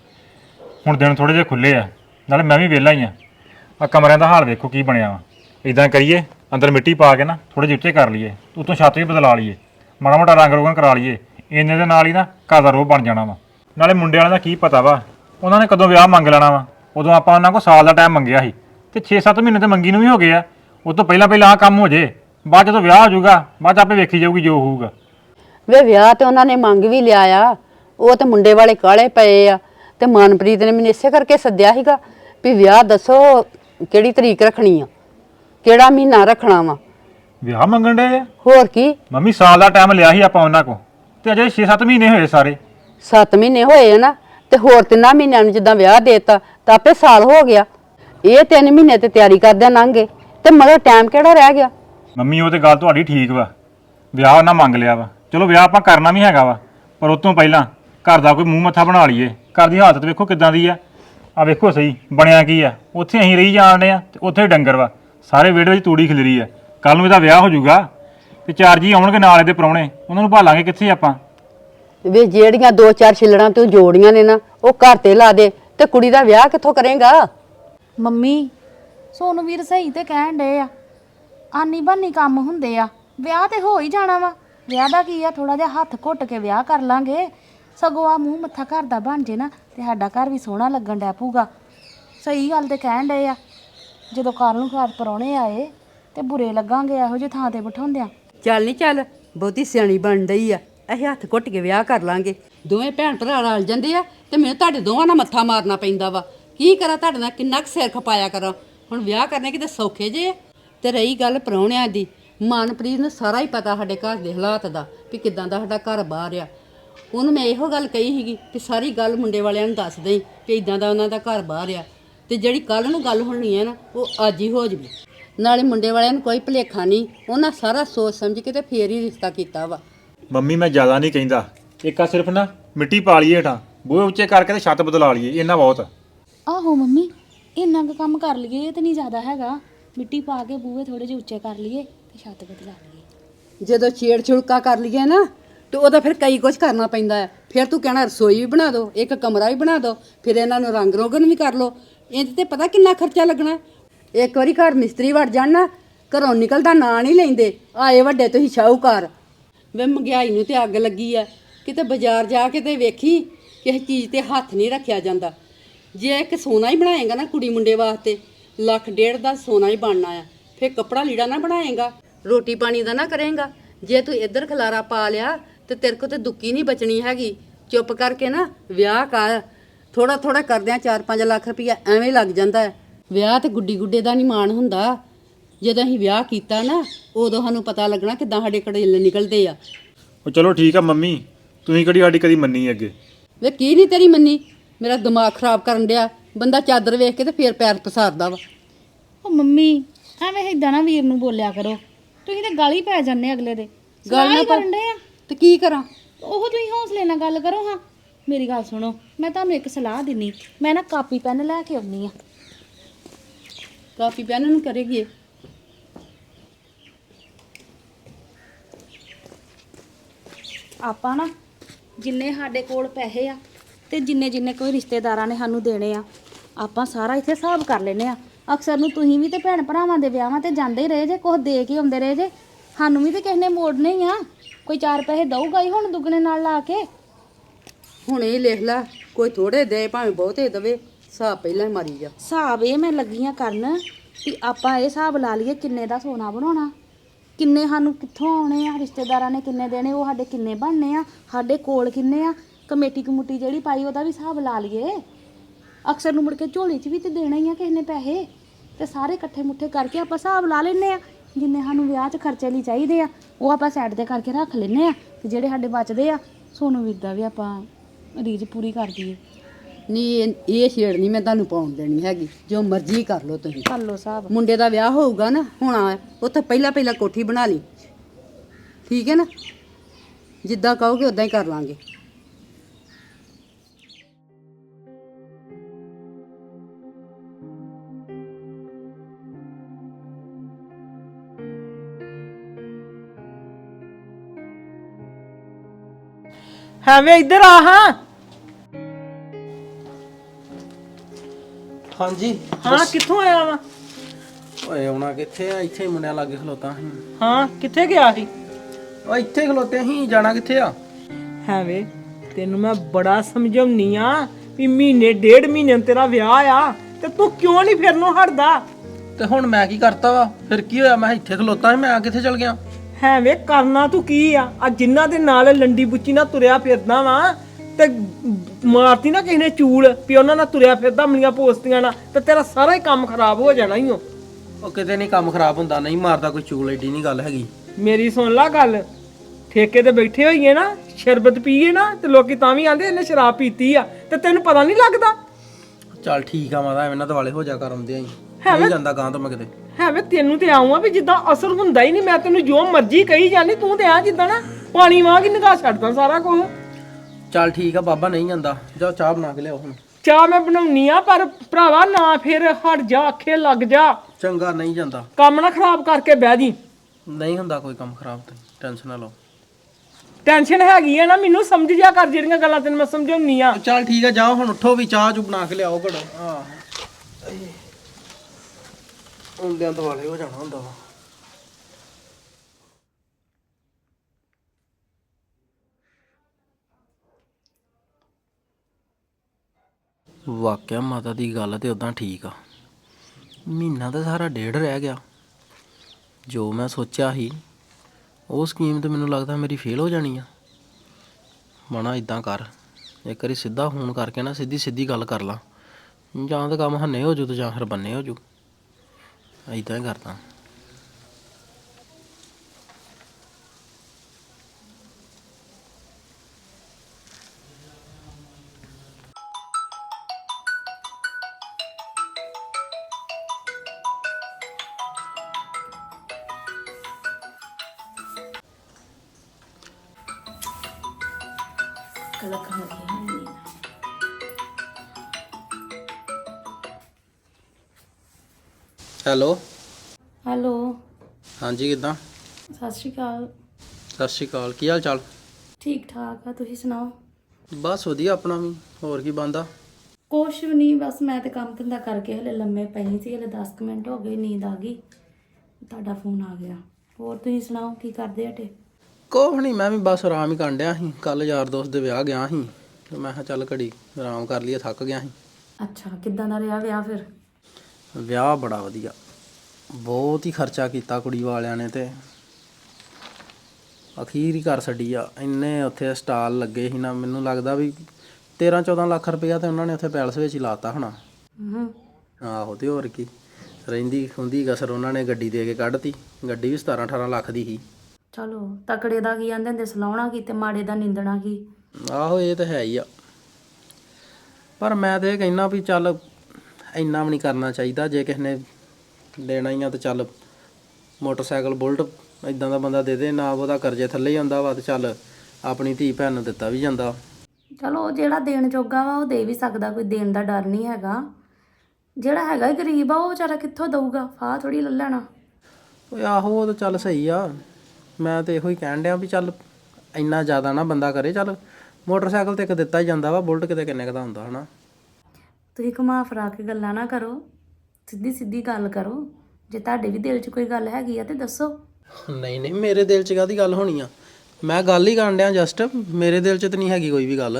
ਹੁਣ ਦਿਨ ਥੋੜੇ ਜਿਹੇ ਖੁੱਲੇ ਆ। ਨਾਲੇ ਮੈਂ ਵੀ ਵਿਹਲਾ ਹੀ ਆ। ਆ ਕਮਰਿਆਂ ਦਾ ਹਾਲ ਵੇਖੋ ਕੀ ਬਣਿਆ ਵਾ। ਇਦਾਂ ਕਰੀਏ ਅੰਦਰ ਮਿੱਟੀ ਪਾ ਕੇ ਨਾ ਥੋੜੇ ਜਿਹੇ ਉੱਚੇ ਕਰ ਲਈਏ। ਉਤੋਂ ਛੱਤ ਵੀ ਬਦਲਾ ਲਈਏ। ਮਾੜਾ ਮੋਟਾ ਰੰਗ ਰੋਗਨ ਕਰਾ ਲਈਏ। ਇੰਨੇ ਦੇ ਨਾਲ ਹੀ ਨਾ ਘਰ ਦਾ ਰੋਹ ਬਣ ਜਾਣਾ ਵਾ। ਨਾਲੇ ਮੁੰਡੇ ਵਾਲਿਆਂ ਦਾ ਕੀ ਪਤਾ ਵਾ? ਉਹਨਾਂ ਨੇ ਕਦੋਂ ਵਿਆਹ ਮੰਗ ਲੈਣਾ ਵਾ? ਉਦੋਂ ਆਪਾਂ ਉਹਨਾਂ ਕੋਲ ਸਾਲ ਦਾ ਟਾਈਮ ਮੰਗਿਆ ਸੀ। ਤੇ 6-7 ਮਹੀਨੇ ਤੇ ਮੰਗੀ ਨੂੰ ਵੀ ਹੋ ਗਏ ਆ। ਉਹ ਤੋਂ ਪਹਿਲਾਂ ਪਹਿਲਾਂ ਆ ਕੰਮ ਹੋ ਜੇ। ਬਾਅਦ ਜਦੋਂ ਵਿਆਹ ਹੋ ਜਾਊਗਾ ਬਾਅਦ 'ਚ ਆਪੇ ਵੇਖੀ ਜਾਊਗੀ ਜੋ ਹੋਊਗਾ। ਵੇ ਵਿਆਹ ਤੇ ਉਹਨਾਂ ਨੇ ਮੰਗ ਵੀ ਲਿਆ ਆ। ਉਹ ਤੇ ਮੁੰਡੇ ਵਾਲੇ ਕਾਲੇ ਪਏ ਆ। ਤੇ ਮਨਪ੍ਰੀਤ ਨੇ ਮੈਨੂੰ ਇਸੇ ਕਰਕੇ ਸੱਦਿਆ ਸੀਗਾ ਵੀ ਵਿਆਹ ਦੱਸੋ ਕਿਹੜੀ ਤਰੀਕ ਰੱਖਣੀ ਆ। ਕਿਹੜਾ ਮਹੀਨਾ ਰੱਖਣਾ ਵਾ। ਵਿਆਹ ਮੰਗਣ ਦੇ ਆ? ਹੋਰ ਕੀ? ਮੰਮੀ ਸਾਲ ਦਾ ਟਾਈਮ ਲਿਆ ਸੀ ਆਪਾਂ ਉਹਨਾਂ ਕੋ ਤੇ ਅਜੇ 6-7 ਮਹੀਨੇ ਹੋਏ ਸਾਰੇ। 7 ਮਹੀਨੇ ਹੋਏ ਆ ਨਾ, ਤੇ ਹੋਰ ਤਿੰਨਾਂ ਮਹੀਨਿਆਂ ਨੂੰ ਜਿੱਦਾਂ ਵਿਆਹ ਦੇਤਾ, ਤਾਂ ਆਪੇ ਸਾਲ ਹੋ ਗਿਆ। ਇਹ ਤਿੰਨ ਮਹੀਨੇ ਤੇ ਤਿਆਰੀ ਕਰਦਿਆਂ ਲੰਘੇ ਤੇ ਮਗਰ ਟਾਈਮ ਕਿਹੜਾ ਰਹਿ ਗਿਆ? ਮੰਮੀ, ਉਹ ਤੇ ਗੱਲ ਤੁਹਾਡੀ ਠੀਕ ਵਾ। ਵਿਆਹ ਉਹਨਾਂ ਮੰਗ ਲਿਆ ਵਾ। ਚਲੋ ਵਿਆਹ ਆਪਾਂ ਕਰਨਾ ਵੀ ਹੈਗਾ ਵਾ, ਪਰ ਉਸ ਤੋਂ ਪਹਿਲਾਂ ਘਰ ਦਾ ਕੋਈ ਮੂੰਹ ਮੱਥਾ ਬਣਾ ਲਈਏ। ਘਰ ਦੀ ਹਾਲਤ ਵੇਖੋ ਕਿੱਦਾਂ ਦੀ ਆ। ਆ ਵੇਖੋ ਸਹੀ, ਬਣਿਆ ਕੀ ਆ। ਉੱਥੇ ਅਸੀਂ ਰਹੀ ਜਾਣਦੇ ਆ, ਤੇ ਉੱਥੇ ਡੰਗਰ ਵਾ। ਸਾਰੇ ਵਿਹੜੇ ਵਿੱਚ ਤੂੜੀ ਖਿਲਰੀ ਆ। ਕੱਲ ਨੂੰ ਇਹਦਾ ਵਿਆਹ ਹੋ ਜਾਊਗਾ, ਤੇ ਚਾਰ ਜੀ ਆਉਣਗੇ ਨਾਲ ਇਹਦੇ ਪ੍ਰਾਹੁਣੇ। ਉਹਨਾਂ ਨੂੰ ਭਾਲਾਂਗੇ ਕਿੱਥੇ ਆਪਾਂ? ਵੇ ਜਿਹੜੀਆਂ ਦੋ ਚਾਰ ਛਿੱਲੜਾਂ ਤੂੰ ਜੋੜੀਆਂ ਨੇ ਨਾ ਉਹ ਘਰ ਤੇ ਲਾ ਦੇ ਤੇ ਕੁੜੀ ਦਾ ਵਿਆਹ ਕਿੱਥੋਂ ਕਰੇਗਾ? ਮੰਮੀ ਸੋਨੂੰ ਵੀਰ ਸਹੀ ਤੇ ਕਹਿਣ ਡੇ ਆ ਆਨੀ ਬਾਨੀ ਕੰਮ ਹੁੰਦੇ ਆ ਵਿਆਹ ਤੇ ਹੋ ਹੀ ਜਾਣਾ ਵਾ। ਵਿਆਹ ਦਾ ਕੀ ਆ ਥੋੜਾ ਜਿਹਾ ਹੱਥ ਘੁੱਟ ਕੇ ਵਿਆਹ ਕਰ ਲਾਂਗੇ। ਸਗੋਂ ਆ ਮੂੰਹ ਮੱਥਾ ਘਰ ਦਾ ਬਣ ਜੇ ਨਾ ਤੇ ਸਾਡਾ ਘਰ ਵੀ ਸੋਹਣਾ ਲੱਗਣ ਡੈ ਪੂਗਾ ਸਹੀ ਗੱਲ ਤੇ ਕਹਿਣ ਡੇ ਆ ਜਦੋਂ ਕੱਲ ਨੂੰ ਘਰ ਪਰੌਣੇ ਆਏ ਤੇ ਬੁਰੇ ਲੱਗਾਂਗੇ ਇਹੋ ਜਿਹੇ ਥਾਂ ਤੇ ਬਿਠਾਉਂਦਿਆਂ। ਚੱਲ ਨਹੀਂ ਚੱਲ ਬਹੁਤੀ ਸਿਆਣੀ ਬਣ ਡਈ ਆ। ਅਸੀਂ ਹੱਥ ਘੁੱਟ ਕੇ ਵਿਆਹ ਕਰ ਲਾਂਗੇ। ਦੋਵੇਂ ਭੈਣ ਭਰਾ ਰਲ ਜਾਂਦੇ ਆ ਤੇ ਮੈਨੂੰ ਤੁਹਾਡੇ ਦੋਵਾਂ ਨਾਲ ਮੱਥਾ ਮਾਰਨਾ ਪੈਂਦਾ ਵਾ। ਕੀ ਕਰਾਂ ਤੁਹਾਡੇ ਨਾਲ? ਕਿੰਨਾ ਕੁ ਸਿਰ ਖਪਾਇਆ ਕਰਾਂ? ਹੁਣ ਵਿਆਹ ਕਰਨੇ ਕਿਤੇ ਸੌਖੇ ਜੇ ਆ? ਤੇ ਰਹੀ ਗੱਲ ਪ੍ਰਾਹੁਣਿਆਂ ਦੀ, ਮਨਪ੍ਰੀਤ ਨੂੰ ਸਾਰਾ ਹੀ ਪਤਾ ਸਾਡੇ ਘਰ ਦੇ ਹਾਲਾਤ ਦਾ, ਵੀ ਕਿਦਾਂ ਦਾ ਸਾਡਾ ਘਰ ਬਾਹਰ ਆ। ਉਹਨੂੰ ਮੈਂ ਇਹੋ ਗੱਲ ਕਹੀ ਸੀਗੀ ਕਿ ਸਾਰੀ ਗੱਲ ਮੁੰਡੇ ਵਾਲਿਆਂ ਨੂੰ ਦੱਸ ਦੇਈ ਕਿ ਇਦਾਂ ਦਾ ਉਹਨਾਂ ਦਾ ਘਰ ਬਾਹਰ ਆ। ਤੇ ਜਿਹੜੀ ਕੱਲ ਨੂੰ ਗੱਲ ਹੋਣੀ ਹੈ ਨਾ, ਉਹ ਅੱਜ ਹੀ ਹੋ ਜਵੇ। ਨਾਲੇ ਮੁੰਡੇ ਵਾਲਿਆਂ ਨੂੰ ਕੋਈ ਭੁਲੇਖਾ ਨਹੀਂ, ਉਹਨਾਂ ਸਾਰਾ ਸੋਚ ਸਮਝ ਕੇ ਤੇ ਫੇਰ ਹੀ ਰਿਸ਼ਤਾ ਕੀਤਾ ਵਾ। ਮੰਮੀ ਮੈਂ ਜ਼ਿਆਦਾ ਨਹੀਂ ਕਹਿੰਦਾ। ਇੱਕ ਆ ਸਿਰਫ ਨਾ ਮਿੱਟੀ ਪਾ ਲਈਏ ਹੇਠਾਂ। ਬੂਹੇ ਉੱਚੇ ਕਰਕੇ ਤੇ ਛੱਤ ਬਦਲਾ ਲਈਏ ਇੰਨਾ ਬਹੁਤ। ਆ ਆਹੋ ਮੰਮੀ ਇੰਨਾ ਕੁ ਕੰਮ ਕਰ ਲਈਏ ਇਹ ਤੇ ਨਹੀਂ ਜ਼ਿਆਦਾ ਹੈਗਾ। ਮਿੱਟੀ ਪਾ ਕੇ ਬੂਹੇ ਥੋੜੇ ਜਿਹੇ ਉੱਚੇ ਕਰ ਲਈਏ ਤੇ ਛੱਤ ਬਦਲਾ ਲਈਏ। ਜਦੋਂ ਛੇੜ ਛੁੜਕਾ ਕਰ ਲਈਏ ਨਾ ਤੇ ਉਹਦਾ ਫਿਰ ਕਈ ਕੁਝ ਕਰਨਾ ਪੈਂਦਾ ਹੈ। ਫਿਰ ਤੂੰ ਕਹਿਣਾ ਰਸੋਈ ਵੀ ਬਣਾ ਦਿਓ ਇੱਕ ਕਮਰਾ ਵੀ ਬਣਾ ਦਿਓ ਫਿਰ ਇਹਨਾਂ ਨੂੰ ਰੰਗ ਰੋਗਨ ਵੀ ਕਰ ਲਓ। ਇਹਦੇ ਤੇ ਪਤਾ ਕਿੰਨਾ ਖਰਚਾ ਲੱਗਣਾ ਇੱਕ ਵਾਰੀ ਘਰ ਮਿਸਤਰੀ ਵੜ ਜਾਣ ਨਾ ਘਰੋਂ ਨਿਕਲਦਾ ਨਾਂ ਨਹੀਂ ਲੈਂਦੇ। ਆਏ ਵੱਡੇ ਤੁਸੀਂ ਸ਼ਾਹੂਕਾਰ। ਵੇ ਮਹਿੰਗਾਈ ਨੂੰ ਤੇ ਅੱਗ ਲੱਗੀ ਆ। ਕਿਤੇ ਬਾਜ਼ਾਰ ਜਾ ਕੇ ਤੇ ਵੇਖੀ, ਕਿਸੇ ਚੀਜ਼ ਤੇ ਹੱਥ ਨਹੀਂ ਰੱਖਿਆ ਜਾਂਦਾ। ਜੇ ਇੱਕ ਸੋਨਾ ਹੀ ਬਣਾਏਗਾ ਨਾ ਕੁੜੀ ਮੁੰਡੇ ਵਾਸਤੇ, ਲੱਖ ਡੇਢ ਦਾ ਸੋਨਾ ਹੀ ਬਣਨਾ ਆ। ਫਿਰ ਕੱਪੜਾ ਲੀੜਾ ਨਾ ਬਣਾਏਗਾ, ਰੋਟੀ ਪਾਣੀ ਦਾ ਨਾ ਕਰੇਗਾ। ਜੇ ਤੂੰ ਇੱਧਰ ਖਲਾਰਾ ਪਾ ਲਿਆ, ਤੇ ਤੇਰੇ ਕੋ ਤੇ ਦੁੱਕੀ ਨਹੀਂ ਬਚਣੀ ਹੈਗੀ। ਚੁੱਪ ਕਰਕੇ ਨਾ ਵਿਆਹ ਕਰ। ਥੋੜਾ ਥੋੜਾ ਕਰਦਿਆਂ 4-5 ਲੱਖ ਰੁਪਈਆ ਐਵੇਂ ਲੱਗ ਜਾਂਦਾ। ਹੈ ਵਿਆਹ ਤੇ ਗੁੱਡੀ ਗੁੱਡੇ ਦਾ ਨਹੀਂ ਮਾਣ ਹੁੰਦਾ। ਜਦੋਂ ਅਸੀਂ ਵਿਆਹ ਕੀਤਾ ਨਾ ਉਦੋਂ ਸਾਨੂੰ ਪਤਾ ਲੱਗਣਾ ਕਿਦਾਂ ਸਾਡੇ ਕੜੇਲੇ ਨਿਕਲਦੇ ਆ। ਉਹ ਚਲੋ ਠੀਕ ਆ ਮੰਮੀ ਤੁਸੀਂ ਕਿਹੜੀ ਸਾਡੀ ਕਦੀ ਮੰਨੀ ਅੱਗੇ? ਵੇ ਕੀ ਨਹੀਂ ਤੇਰੀ ਮੰਨੀ? ਮੇਰਾ ਦਿਮਾਗ ਖਰਾਬ ਕਰਨ ਡਿਆ ਬੰਦਾ ਚਾਦਰ ਵੇਖ ਕੇ ਤੇ ਫੇਰ ਪੈਰ ਪਸਾਰਦਾ ਵਾ। ਉਹ ਮੰਮੀ ਐਵੇਂ ਏਦਾਂ ਨਾ ਵੀਰ ਨੂੰ ਬੋਲਿਆ ਕਰੋ। ਤੁਸੀਂ ਤੇ ਗਾਲੀ ਪੈ ਜਾਂਦੇ ਅਗਲੇ ਦੇ। ਗੱਲ ਨਾ ਕਰਨ ਦੇ ਆ। ਤੇ ਕੀ ਕਰਾਂ? ਉਹ ਤੁਸੀਂ ਹੌਸਲੇ ਨਾਲ ਗੱਲ ਕਰੋ ਹਾਂ। ਮੇਰੀ ਗੱਲ ਸੁਣੋ ਮੈਂ ਤੁਹਾਨੂੰ ਇੱਕ ਸਲਾਹ ਦਿੰਨੀ। ਮੈਂ ਨਾ ਕਾਪੀ ਪੈਨ ਲੈ ਕੇ ਆਉਣੀ ਆ। ਕਾਫੀ ਪੈਨ ਨੂੰ ਕਰੇਗੀ? ਇਹ। ਆਪਾਂ ਨਾ ਜਿੰਨੇ ਸਾਡੇ ਕੋਲ ਪੈਸੇ ਆ ਤੇ ਜਿੰਨੇ ਜਿੰਨੇ ਕੋਈ ਰਿਸ਼ਤੇਦਾਰਾਂ ਨੇ ਸਾਨੂੰ ਦੇਣੇ ਆ ਆਪਾਂ ਸਾਰਾ ਇੱਥੇ ਹਿਸਾਬ ਕਰ ਲੈਨੇ ਆ। ਅਕਸਰ ਨੂੰ ਤੁਸੀਂ ਵੀ ਤੇ ਭੈਣ ਭਰਾਵਾਂ ਦੇ ਵਿਆਹਾਂ ਤੇ ਜਾਂਦੇ ਹੀ ਰਹੇ ਜੇ ਕੁਝ ਦੇ ਕੇ ਆਉਂਦੇ ਰਹੇ ਜੇ। ਸਾਨੂੰ ਵੀ ਤੇ ਕਿਸੇ ਨੇ ਮੋੜਨੇ ਹੀ ਆ। ਕੋਈ ਚਾਰ ਪੈਸੇ ਦਊਗਾ ਹੀ ਹੁਣ ਦੁੱਗਣੇ ਨਾਲ ਲਾ ਕੇ। ਹੁਣ ਇਹ ਲਿਖ ਲੈ ਕੋਈ ਥੋੜੇ ਦੇ ਭਾਵੇਂ ਬਹੁਤੇ ਦਵੇ ਹਿਸਾਬ ਪਹਿਲਾਂ ਹੀ ਮਾਰੀ ਜਾ। ਹਿਸਾਬ ਇਹ ਮੈਂ ਲੱਗੀਆਂ ਕਰਨ ਵੀ ਆਪਾਂ ਇਹ ਹਿਸਾਬ ਲਾ ਲਈਏ ਕਿੰਨੇ ਦਾ ਸੋਨਾ ਬਣਾਉਣਾ। ਕਿੰਨੇ ਸਾਨੂੰ ਕਿੱਥੋਂ ਆਉਣੇ ਆ, ਰਿਸ਼ਤੇਦਾਰਾਂ ਨੇ ਕਿੰਨੇ ਦੇਣੇ, ਉਹ ਸਾਡੇ ਕਿੰਨੇ ਬਣਨੇ ਆ, ਸਾਡੇ ਕੋਲ ਕਿੰਨੇ ਆ, ਕਮੇਟੀ ਕਮੂਟੀ ਜਿਹੜੀ ਪਾਈ ਉਹਦਾ ਵੀ ਹਿਸਾਬ ਲਾ ਲਈਏ। ਅਕਸਰ ਨੂੰ ਮੁੜ ਕੇ ਝੋਲੀ 'ਚ ਵੀ ਤੇ ਦੇਣਾ ਹੀ ਆ ਕਿਸੇ ਨੇ ਪੈਸੇ। ਤੇ ਸਾਰੇ ਇਕੱਠੇ ਮੁੱਠੇ ਕਰਕੇ ਆਪਾਂ ਹਿਸਾਬ ਲਾ ਲੈਨੇ ਆ, ਜਿੰਨੇ ਸਾਨੂੰ ਵਿਆਹ 'ਚ ਖਰਚੇ ਲਈ ਚਾਹੀਦੇ ਆ, ਉਹ ਆਪਾਂ ਸਾਈਡ ਤੇ ਕਰਕੇ ਰੱਖ ਲੈਨੇ ਆ, ਤੇ ਜਿਹੜੇ ਸਾਡੇ ਬਚਦੇ ਆ, ਸੋਨੂੰ ਵੀਰ ਦਾ ਵੀ ਆਪਾਂ ਰੀਜ ਪੂਰੀ ਕਰ ਦਈਏ। ਨਹੀਂ ਇਹ- ਇਹ ਛੇੜ ਨਹੀਂ ਮੈਂ ਤੁਹਾਨੂੰ ਪਾਉਣ ਦੇਣੀ ਹੈਗੀ ਜੋ ਮਰਜ਼ੀ ਕਰ ਲਓ ਤੁਸੀਂ। ਕਰ ਲਓ ਹਿਸਾਬ ਮੁੰਡੇ ਦਾ ਵਿਆਹ ਹੋਊਗਾ ਨਾ ਹੋਣਾ ਉੱਥੇ ਪਹਿਲਾਂ ਪਹਿਲਾਂ ਕੋਠੀ ਬਣਾ ਲਈ। ਠੀਕ ਹੈ ਨਾ? ਜਿੱਦਾਂ ਕਹੋਗੇ ਉਦਾਂ ਹੀ ਕਰ ਲਾਂਗੇ। ਹਾਂ ਵੇ ਇੱਧਰ ਆ ਹਾਂ। ਹਾਂਜੀ ਹਾਂ ਕਿੱਥੋਂ ਆਇਆ ਵਾ? ਓਏ ਆਉਣਾ ਕਿੱਥੇ ਆ? ਇੱਥੇ ਹੀ ਮੁੰਡਿਆਂ ਲਾਗੇ ਖਲੋਤਾ ਸੀ। ਹਾਂ ਕਿੱਥੇ ਗਿਆ ਸੀ? ਓ ਇੱਥੇ ਖਲੋਤੇ ਸੀ ਜਾਣਾ ਕਿੱਥੇ ਆ? ਹੈ ਵੇ ਤੈਨੂੰ ਮੈਂ ਬੜਾ ਸਮਝਾਉਣੀ ਆ ਵੀ ਮਹੀਨੇ ਡੇਢ ਮਹੀਨੇ ਨੂੰ ਤੇਰਾ ਵਿਆਹ ਆ ਤੇ ਤੂੰ ਕਿਉਂ ਨਹੀਂ ਫਿਰਨੋਂ ਹਟਦਾ? ਤੇ ਹੁਣ ਮੈਂ ਕੀ ਕਰਤਾ ਵਾ? ਫਿਰ ਕੀ ਹੋਇਆ? ਮੈਂ ਇੱਥੇ ਖਲੋਤਾ ਸੀ ਮੈਂ ਕਿੱਥੇ ਚਲ ਗਿਆ? ਹੈ ਵੇ ਕਰਨਾ ਤੂੰ ਕੀ ਆ? ਆ ਜਿਨ੍ਹਾਂ ਦੇ ਨਾਲ ਲੰਡੀ ਬੁੱਚੀ ਨਾਲ ਤੁਰਿਆ ਫਿਰਦਾ ਵਾ ਤੇ ਮਾਰਤੀ ਨਾ ਕਿਸੇ ਨੇ ਚੂਲ ਵੀ ਉਹਨਾਂ ਨਾਲ ਤੁਰਿਆ ਫਿਰਦਾ ਮਲੀਆਂ ਪੋਸਤੀਆਂ ਨਾਲ ਤੇ ਤੇਰਾ ਸਾਰਾ ਹੀ ਕੰਮ ਖਰਾਬ ਹੋ ਜਾਣਾ ਈ ਓ। ਉਹ ਕਿਤੇ ਨਹੀਂ ਕੰਮ ਖਰਾਬ ਹੁੰਦਾ ਨਹੀਂ ਮਾਰਦਾ ਕੋਈ ਚੂਲ ਏਡੀ ਨਹੀਂ ਗੱਲ ਹੈਗੀ। ਮੇਰੀ ਸੁਣ ਲਾ ਗੱਲ ਠੇਕੇ ਤੇ ਬੈਠੇ ਹੋਈਏ ਨਾ ਸ਼ਰਬਤ ਪੀਏ ਨਾ ਤੇ ਲੋਕੀ ਤਾਂ ਵੀ ਆਂਦੇ ਇਹਨੇ ਸ਼ਰਾਬ ਪੀਤੀ ਆ ਤੇ ਤੈਨੂੰ ਪਤਾ ਨਹੀਂ ਲੱਗਦਾ? ਚੱਲ ਠੀਕ ਆ ਮਾਤਾ ਐਵੇਂ ਨਾ ਦਿਵਾਲੇ ਹੋ ਜਾ ਕਰ ਆਉਂਦੇ ਆਂ ਨਹੀਂ ਜਾਂਦਾ ਗਾਂ ਤੋਂ ਮੈਂ ਕਿਤੇ। ਹੈ ਵੇ ਤੈਨੂੰ ਤੇ ਆਉਂ ਵੀ ਜਿੱਦਾਂ ਅਸਰ ਹੁੰਦਾ ਹੀ ਨਹੀਂ ਮੈਂ ਤੈਨੂੰ ਜੋ ਮਰਜ਼ੀ ਕਹੀ ਜਾਂਦੀ ਤੂੰ ਤੇ ਆ ਜਿੱਦਾਂ ਨਾ ਪਾਣੀ ਵਾਂਗ ਹੀ ਨਿਗਾਹ ਛੱਡਦਾ ਸਾਰਾ ਕੁਝ ਚੱਲ ਠੀਕ ਆ ਬਾਬਾ ਨਹੀਂ ਜਾਂਦਾ। ਜਾ ਚਾਹ ਬਣਾ ਕੇ ਲਿਆਓ ਹੁਣ। ਚਾਹ ਮੈਂ ਬਣਾਉਣੀ ਆ ਪਰ ਭਰਾਵਾ ਨਾ ਫਿਰ ਹਟ ਜਾ ਅੱਖੇ ਲੱਗ ਜਾ। ਚੰਗਾ ਨਹੀਂ ਜਾਂਦਾ। ਕੰਮ ਨਾ ਖਰਾਬ ਕਰਕੇ ਬਹਿ ਜੀ। ਨਹੀਂ ਹੁੰਦਾ ਕੋਈ ਕੰਮ ਖਰਾਬ ਤੇ ਟੈਨਸ਼ਨ ਨਾ ਲਓ। ਟੈਨਸ਼ਨ ਹੈਗੀ ਆ ਨਾ ਮੈਨੂੰ ਸਮਝ ਜਾ ਕਰ ਜਿਹੜੀਆਂ ਗੱਲਾਂ ਤੈਨੂੰ ਮੈਂ ਸਮਝਾਉਣੀ ਆ। ਚੱਲ ਠੀਕ ਆ ਜਾਓ ਹੁਣ ਉੱਠੋ ਵੀ ਚਾਹ ਚੂ ਬਣਾ ਕੇ ਲਿਆਓ ਘੜੋ। ਹਾਂ। ਹੁੰਦਿਆਂ ਦਿਵਾਲੇ ਹੋ ਜਾਣਾ ਹੁੰਦਾ ਵਾ। ਵਾਕਿਆ ਮਾਤਾ ਦੀ ਗੱਲ ਤੇ ਉਦਾਂ ਠੀਕ ਆ। ਮਹੀਨਾ ਤਾਂ ਸਾਰਾ ਡੇਢ ਰਹਿ ਗਿਆ। ਜੋ ਮੈਂ ਸੋਚਿਆ ਸੀ, ਉਹ ਸਕੀਮ ਤੇ ਮੈਨੂੰ ਲੱਗਦਾ ਮੇਰੀ ਫੇਲ ਹੋ ਜਾਣੀ ਆ। ਮਣਾ ਇਦਾਂ ਕਰ, ਇੱਕ ਵਾਰੀ ਸਿੱਧਾ ਫੋਨ ਕਰਕੇ ਨਾ ਸਿੱਧੀ ਸਿੱਧੀ ਗੱਲ ਕਰ ਲਾ। ਜਾਂ ਤਾਂ ਕੰਮ ਹੰਨੇ ਹੋ ਜੂ ਤੇ ਜਾਂ ਫਿਰ ਬੰਨੇ ਹੋ ਜੂ। ਇਦਾਂ ਹੀ ਕਰਦਾ। ਹੈਲੋ। ਹੈਲੋ। ਹਾਂਜੀ ਕਿਦਾਂ? ਸਤਿ ਸ਼੍ਰੀ ਅਕਾਲ। ਸਤਿ ਸ਼੍ਰੀ ਅਕਾਲ ਕੀ ਹਾਲ ਚਾਲ? ਠੀਕ ਠਾਕ ਆ ਤੁਸੀਂ ਸੁਣਾਓ? ਬਸ ਵਧੀਆ ਆਪਣਾ ਵੀ ਹੋਰ ਕੀ ਬੰਦਾ ਕੁਛ ਵੀ ਨਹੀਂ ਬਸ ਮੈਂ ਤੇ ਕੰਮ ਧੰਦਾ ਕਰਕੇ ਹਲੇ ਲੰਮੇ ਪਈ ਸੀ ਹਲੇ 10 ਕੁ ਮਿੰਟ ਹੋ ਗਏ ਨੀਂਦ ਆ ਗਈ। ਤੁਹਾਡਾ ਫੋਨ ਆ ਗਿਆ। ਹੋਰ ਤੁਸੀਂ ਸੁਣਾਓ ਕੀ ਕਰਦੇ ਹਟੇ? ਕੋਹ ਨਹੀਂ ਮੈਂ ਵੀ ਬਸ ਆਰਾਮ ਹੀ ਕਰਨ ਡਿਆ ਸੀ। ਕੱਲ ਯਾਰ ਦੋਸਤ ਦੇ ਵਿਆਹ ਗਿਆ ਸੀ। ਤੇ ਮੈਂ ਕਿਹਾ ਚੱਲ ਘੜੀ ਆਰਾਮ ਕਰ ਲਈਏ ਥੱਕ ਗਿਆ ਸੀ। ਅੱਛਾ ਕਿੱਦਾਂ ਦਾ ਰਿਹਾ ਵਿਆਹ ਫਿਰ? ਵਿਆਹ ਬੜਾ ਵਧੀਆ। ਬਹੁਤ ਹੀ ਖਰਚਾ ਕੀਤਾ ਕੁੜੀ ਵਾਲਿਆਂ ਨੇ ਤੇ। ਅਖੀਰ ਹੀ ਕਰ ਛੱਡੀ ਆ। ਇੰਨੇ ਉੱਥੇ ਸਟਾਲ ਲੱਗੇ ਸੀ ਨਾ ਮੈਨੂੰ ਲੱਗਦਾ ਵੀ 13 14 ਲੱਖ ਰੁਪਇਆ ਤੇ ਉਹਨਾਂ ਨੇ ਉੱਥੇ ਪੈਲਸ ਵਿੱਚ ਹੀ ਲਾਤਾ ਹੋਣਾ। ਹੂੰ। ਆਹੋ ਤੇ ਹੋਰ ਕੀ। ਰਹਿੰਦੀ ਖੁੰਦੀ ਕਸਰ ਉਹਨਾਂ ਨੇ ਗੱਡੀ ਦੇ ਕੇ ਕੱਢਤੀ। ਗੱਡੀ ਵੀ 17 18 ਲੱਖ ਦੀ ਸੀ। ਚਲੋ ਤਕੜੇ ਦਾ ਕੀ ਆਂਦੇ ਹੁੰਦੇ ਸਲਾਉਣਾ ਕੀ ਤੇ ਮਾੜੇ ਦਾ ਨਿੰਦਣਾ ਕੀ? ਆਹੋ ਇਹ ਤਾਂ ਹੈ ਹੀ ਆ। ਪਰ ਮੈਂ ਤੇ ਇਹ ਕਹਿਣਾ ਵੀ ਚੱਲ ਇੰਨਾ ਵੀ ਨਹੀਂ ਕਰਨਾ ਚਾਹੀਦਾ ਜੇ ਕਿਸੇ ਨੇ ਦੇਣਾ ਹੀ ਆ ਤੇ ਚੱਲ ਮੋਟਰਸਾਈਕਲ ਬੁਲਟ ਇਦਾਂ ਦਾ ਬੰਦਾ ਦੇ ਦੇ ਨਾ ਉਹਦਾ ਕਰਜ਼ੇ ਥੱਲੇ ਹੀ ਆਉਂਦਾ ਵਾ ਤੇ ਚੱਲ ਆਪਣੀ ਧੀ ਭੈਣ ਨੂੰ ਦਿੱਤਾ ਵੀ ਜਾਂਦਾ। ਚਲੋ ਜਿਹੜਾ ਦੇਣ ਜੋਗਾ ਵਾ ਉਹ ਦੇ ਵੀ ਸਕਦਾ ਕੋਈ ਦੇਣ ਦਾ ਡਰ ਨਹੀਂ ਹੈਗਾ। ਜਿਹੜਾ ਹੈਗਾ ਹੀ ਗਰੀਬ ਆ ਉਹ ਵਿਚਾਰਾ ਕਿੱਥੋਂ ਦਊਗਾ? ਫਾਹ ਥੋੜੀ ਲੈ ਲੈਣਾ। ਓਏ ਆਹੋ ਉਹ ਤਾਂ ਚੱਲ ਸਹੀ ਆ। ਮੈਂ ਤੇ ਇਹੋ ਹੀ ਕਹਿਣ ਡਿਆ ਵੀ ਚੱਲ ਇੰਨਾ ਜ਼ਿਆਦਾ ਨਾ ਬੰਦਾ ਕਰੇ ਚੱਲ ਮੋਟਰਸਾਈਕਲ ਤੇ ਇੱਕ ਦਿੱਤਾ ਹੀ ਜਾਂਦਾ ਵਾ ਬੁਲਟ ਕਿਤੇ ਕਿੰਨੇ ਕੁ ਦਾ ਹੁੰਦਾ ਹਨਾ? ਤੁਸੀਂ ਘੁਮਾ ਫਰਾ ਕੇ ਗੱਲਾਂ ਨਾ ਕਰੋ ਸਿੱਧੀ ਸਿੱਧੀ ਗੱਲ ਕਰੋ। ਜੇ ਤੁਹਾਡੇ ਵੀ ਦਿਲ 'ਚ ਕੋਈ ਗੱਲ ਹੈਗੀ ਆ ਤੇ ਦੱਸੋ। ਨਹੀਂ ਨਹੀਂ ਮੇਰੇ ਦਿਲ 'ਚ ਕਾਦੀ ਗੱਲ ਹੋਣੀ ਆ? ਮੈਂ ਗੱਲ ਹੀ ਕਰਨ ਡਿਆ ਜਸਟ ਮੇਰੇ ਦਿਲ 'ਚ ਤਾਂ ਨਹੀਂ ਹੈਗੀ ਕੋਈ ਵੀ ਗੱਲ।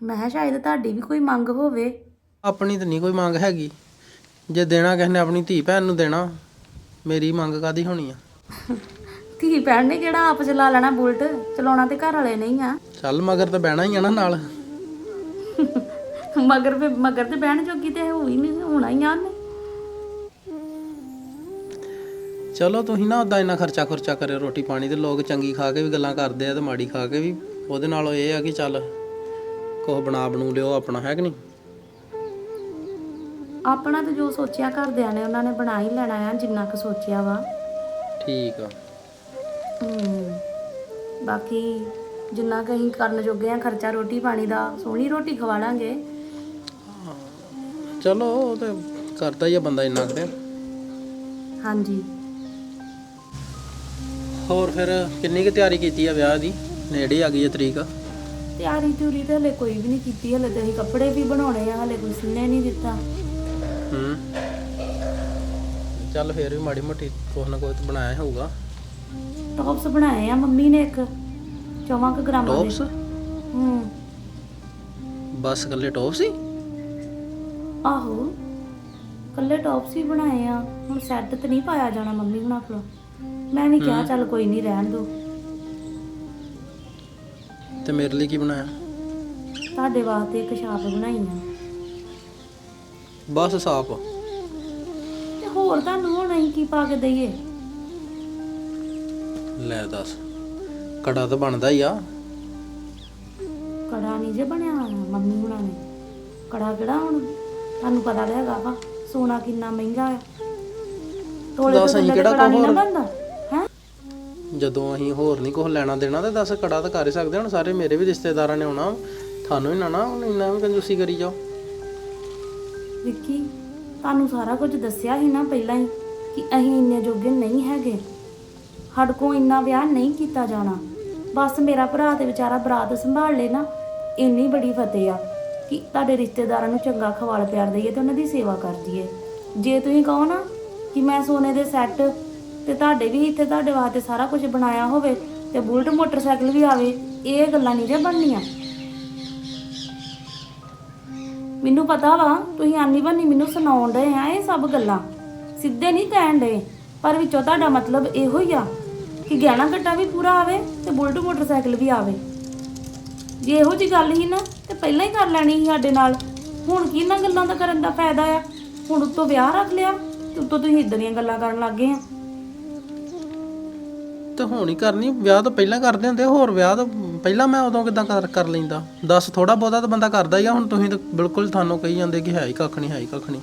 ਮੈਂ ਕਿਹਾ ਸ਼ਾਇਦ ਤੁਹਾਡੀ ਵੀ ਕੋਈ ਮੰਗ ਹੋਵੇ। ਆਪਣੀ ਤਾਂ ਨਹੀਂ ਕੋਈ ਮੰਗ ਹੈਗੀ। ਜੇ ਦੇਣਾ ਕਿਸੇ ਨੇ ਆਪਣੀ ਧੀ ਭੈਣ ਨੂੰ ਦੇਣਾ ਮੇਰੀ ਮੰਗ ਕਾਦੀ ਹੋਣੀ ਆ? ਧੀ ਭੈਣ ਨੇ ਕਿਹੜਾ ਆਪ ਚਲਾ ਲੈਣਾ ਬੁਲਟ? ਚਲਾਉਣਾ ਤੇ ਘਰ ਵਾਲੇ ਨਹੀਂ ਆ। ਚੱਲ ਮਗਰ ਤਾਂ ਬਹਿਣਾ ਹੀ ਆ ਨਾ ਨਾਲ। ਮਗਰ ਵੀ ਮਗਰ ਤੇ ਬਹਿਣ ਜੋਗੀ ਤੇ ਹੋਈ ਨਹੀਂ ਹੋਣਾ ਹੀ ਆ ਉਹਨੇ। ਚਲੋ ਤੁਸੀਂ ਨਾ ਉਦਾਂ ਇੰਨਾ ਖਰਚਾ ਖੁਰਚਾ ਕਰਿਓ ਰੋਟੀ ਪਾਣੀ ਤੇ ਲੋਕ ਚੰਗੀ ਖਾ ਕੇ ਵੀ ਗੱਲਾਂ ਕਰਦੇ ਆ ਤੇ ਮਾੜੀ ਖਾ ਕੇ ਵੀ। ਉਹਦੇ ਨਾਲੋਂ ਇਹ ਆ ਕਿ ਚੱਲ ਕੁਛ ਬਣਾ ਬਣੂ ਲਿਓ ਆਪਣਾ ਹੈ ਕਿ ਨਹੀਂ? ਆਪਣਾ ਤੇ ਜੋ ਸੋਚਿਆ ਘਰਦਿਆਂ ਨੇ ਉਹਨਾਂ ਨੇ ਬਣਾ ਹੀ ਲੈਣਾ ਆ ਜਿੰਨਾ ਕੁ ਸੋਚਿਆ ਵਾ। ਠੀਕ ਆ। ਬਾਕੀ ਜਿੰਨਾ ਕੁ ਅਸੀਂ ਕਰਨ ਜੋਗੇ ਆ ਖਰਚਾ ਰੋਟੀ ਪਾਣੀ ਦਾ ਸੋਹਣੀ ਰੋਟੀ ਖਵਾ ਲਾਂਗੇ। ਚਲੋ ਉਹ ਤੇ ਕਰਦਾ ਹੀ ਆ ਬੰਦਾ ਇੰਨਾ ਕਰੇ ਹਾਂਜੀ। ਹੋਰ ਫਿਰ ਕਿੰਨੀ ਕੁ ਤਿਆਰੀ ਕੀਤੀ ਆ ਵਿਆਹ ਦੀ? ਨੇੜੇ ਆ ਗਈ ਹੈ ਤਰੀਕ। ਤਿਆਰੀ ਤਿਉਰੀ ਤੇ ਹਲੇ ਕੋਈ ਵੀ ਨਹੀਂ ਕੀਤੀ ਹਲੇ ਤੇ ਅਸੀਂ ਕੱਪੜੇ ਵੀ ਬਣਾਉਣੇ ਆ ਹਲੇ ਕੋਈ ਸਿੰਨੇ ਨਹੀਂ ਦਿੱਤਾ। ਹੂੰ। ਚੱਲ ਫੇਰ ਵੀ ਮਾੜੀ ਮੋਟੀ ਕੁਛ ਨਾ ਕੁਛ ਤਾਂ ਬਣਾਇਆ ਹੋਊਗਾ। ਟੌਪਸ ਬਣਾਏ ਆ ਮੰਮੀ ਨੇ ਇੱਕ। ਚੌਵਾਂ ਕੁ ਗ੍ਰਾਮਾਂ ਦੇ। ਟੌਪਸ ਹੂੰ। ਬਸ ਇਕੱਲੇ ਟੌਪ ਸੀ ਆਹੋ। ਕੱਲੇ ਟੌਪਸ ਹੀ ਬਣਾਏ ਆ। ਹੁਣ ਸੈੱਟ ਤੇ ਨਹੀਂ ਪਾਇਆ ਜਾਣਾ ਮੰਮੀ ਹੁਣਾਂ ਕੋਲ। ਮੈਂ ਵੀ ਕਿਹਾ ਚੱਲ ਕੋਈ ਨਹੀਂ ਰਹਿਣ ਦੋ। ਤੇ ਮੇਰੇ ਲਈ ਕੀ ਬਣਾਇਆ? ਤੁਹਾਡੇ ਵਾਸਤੇ ਇੱਕ ਛਾਪ ਬਣਾਈ ਆ। ਬਸ ਸਾਫ਼ ਤੇ ਹੋਰ ਤੁਹਾਨੂੰ ਹੁਣ ਅਸੀਂ ਕੀ ਪਾ ਕੇ ਦਈਏ? ਲੈ ਦੱਸ ਕੜਾ ਤਾਂ ਬਣਦਾ ਹੀ ਆ। ਕੜਾ ਨਹੀਂ ਜੇ ਬਣਿਆ ਮੰਮੀ ਹੁਣਾਂ ਨੇ। ਕੜਾ ਕਿਹੜਾ ਹੁਣ? ਤੁਹਾਨੂੰ ਪਤਾ ਤਾਂ ਹੈਗਾ ਵਾ ਸੋਨਾ ਕਿੰਨਾ ਮਹਿੰਗਾ ਆ। ਤੋਲੇ ਦੱਸ ਤੋਂ ਅਸੀਂ ਕਿਹੜਾ ਕੜਾ ਨਹੀਂ ਨਾ ਹੋਰ- ਬਣਦਾ ਹੈ? ਜਦੋਂ ਅਸੀਂ ਹੋਰ ਨਹੀਂ ਕੁਝ ਲੈਣਾ ਦੇਣਾ ਤੇ ਦੱਸ ਕੜਾ ਤਾਂ ਕਰ ਹੀ ਸਕਦੇ ਹੁਣ ਸਾਰੇ ਮੇਰੇ ਵੀ ਰਿਸ਼ਤੇਦਾਰਾਂ ਨੇ ਆਉਣਾ ਤੁਹਾਨੂੰ ਹੀ ਨਾ ਨਾ ਹੁਣ ਇੰਨਾ ਵੀ ਕੰਜੂਸੀ ਕਰੀ ਜਾਓ। ਵਿੱਕੀ ਤੁਹਾਨੂੰ ਸਾਰਾ ਕੁਝ ਦੱਸਿਆ ਸੀ ਨਾ ਪਹਿਲਾਂ ਹੀ ਕਿ ਅਸੀਂ ਇੰਨੇ ਜੋਗੇ ਨਹੀਂ ਹੈਗੇ। ਸਾਡੇ ਕੋਲ ਇੰਨਾ ਵਿਆਹ ਨਹੀਂ ਕੀਤਾ ਜਾਣਾ। ਬਸ ਮੇਰਾ ਭਰਾ ਤੇ ਵਿਚਾਰਾ ਬਰਾਤ ਸੰਭਾਲ ਲੈ ਨਾ, ਇੰਨੀ ਬੜੀ ਫਤਿਹ ਆ ਕਿ ਤੁਹਾਡੇ ਰਿਸ਼ਤੇਦਾਰਾਂ ਨੂੰ ਚੰਗਾ ਖਵਾਲ ਪਿਆਰ ਦਈਏ ਤੇ ਉਹਨਾਂ ਦੀ ਸੇਵਾ ਕਰ ਦਈਏ। ਜੇ ਤੁਸੀਂ ਕਹੋ ਨਾ ਕਿ ਮੈਂ ਸੋਨੇ ਦੇ ਸੈੱਟ ਤੇ ਤੁਹਾਡੇ ਵੀ ਇੱਥੇ ਤੁਹਾਡੇ ਵਾਸਤੇ ਸਾਰਾ ਕੁਝ ਬਣਾਇਆ ਹੋਵੇ ਤੇ ਬੁਲਟ ਮੋਟਰਸਾਈਕਲ ਵੀ ਆਵੇ, ਇਹ ਗੱਲਾਂ ਨਹੀਂ ਜੇ ਬਣਨੀਆਂ। ਮੈਨੂੰ ਪਤਾ ਵਾ, ਤੁਸੀਂ ਆਨੀ ਬਣੀ ਮੈਨੂੰ ਸੁਣਾਉਣ ਡਏ ਆ, ਇਹ ਸਭ ਗੱਲਾਂ। ਸਿੱਧੇ ਨਹੀਂ ਕਹਿਣ ਡਏ, ਪਰ ਵਿੱਚੋਂ ਤੁਹਾਡਾ ਮਤਲਬ ਇਹੋ ਹੀ ਆ ਕਿ ਗਹਿਣਾ ਗੱਟਾ ਵੀ ਪੂਰਾ ਆਵੇ ਤੇ ਬੁਲਟ ਮੋਟਰਸਾਈਕਲ ਵੀ ਆਵੇ। ਜੇ ਇਹੋ ਜੀ ਗੱਲ ਹੀ ਨਾ, ਤੇ ਪਹਿਲਾਂ ਹੀ ਕਰ ਲੈਣੀ ਸੀ ਸਾਡੇ ਨਾਲ। ਹੁਣ ਕੀ ਇਹਨਾਂ ਗੱਲਾਂ ਦਾ ਕਰਨ ਦਾ ਫਾਇਦਾ ਆ? ਹੁਣ ਉੱਤੋਂ ਵਿਆਹ ਰੱਖ ਲਿਆ ਤੇ ਉੱਤੋਂ ਤੁਸੀਂ ਇਦਾਂ ਦੀਆਂ ਗੱਲਾਂ ਕਰਨ ਲੱਗ ਗਏ ਆ। ਤੇ ਹੁਣ ਹੀ ਕਰਨੀ, ਵਿਆਹ ਤੋਂ ਪਹਿਲਾਂ ਕਰਦੇ ਹੁੰਦੇ ਹੋਰ ਵਿਆਹ ਤੋਂ ਪਹਿਲਾਂ ਮੈਂ ਉਦੋਂ ਕਿਦਾਂ ਕਰ ਕਰ ਲੈਂਦਾ। ਦੱਸ ਥੋੜਾ ਬਹੁਤਾ ਤਾਂ ਬੰਦਾ ਕਰਦਾ ਹੀ ਆ, ਹੁਣ ਤੁਸੀਂ ਤਾਂ ਬਿਲਕੁਲ ਤੁਹਾਨੂੰ ਕਹੀ ਜਾਂਦੇ ਕਿ ਹੈ ਹੀ ਕੱਖ ਨਹੀਂ ਹੈ ਹੀ ਕੱਖ ਨਹੀਂ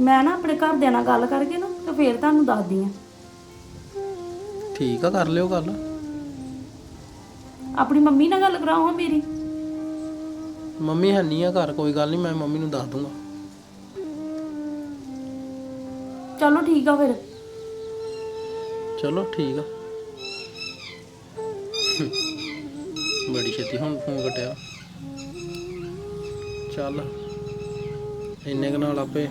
ਮੈਂ ਨਾ ਆਪਣੇ ਘਰਦਿਆਂ ਨਾਲ ਗੱਲ ਕਰਕੇ ਨਾ ਤੇ ਫੇਰ ਤੁਹਾਨੂੰ ਦੱਸਦੀ ਆ ਠੀਕ ਆ ਕਰ ਲਿਓ ਗੱਲ। ਆਪਣੀ ਮੰਮੀ ਨਾਲ ਗੱਲ ਕਰਾਓ ਹਾਂ ਮੇਰੀ। ਮੰਮੀ ਹੈ ਨਹੀਂ ਆ ਘਰ ਕੋਈ ਗੱਲ ਨਹੀਂ ਮੈਂ ਮੰਮੀ ਨੂੰ ਦੱਸ ਦੂੰਗਾ। ਚਲੋ ਠੀਕ ਆ ਫਿਰ। ਚਲੋ ਠੀਕ ਆ। ਬੜੀ ਛੇਤੀ ਹੁਣ ਫੋਨ ਕਟਿਆ। ਚੱਲ ਇੰਨੇ ਕੁ ਨਾਲ ਆਪੇ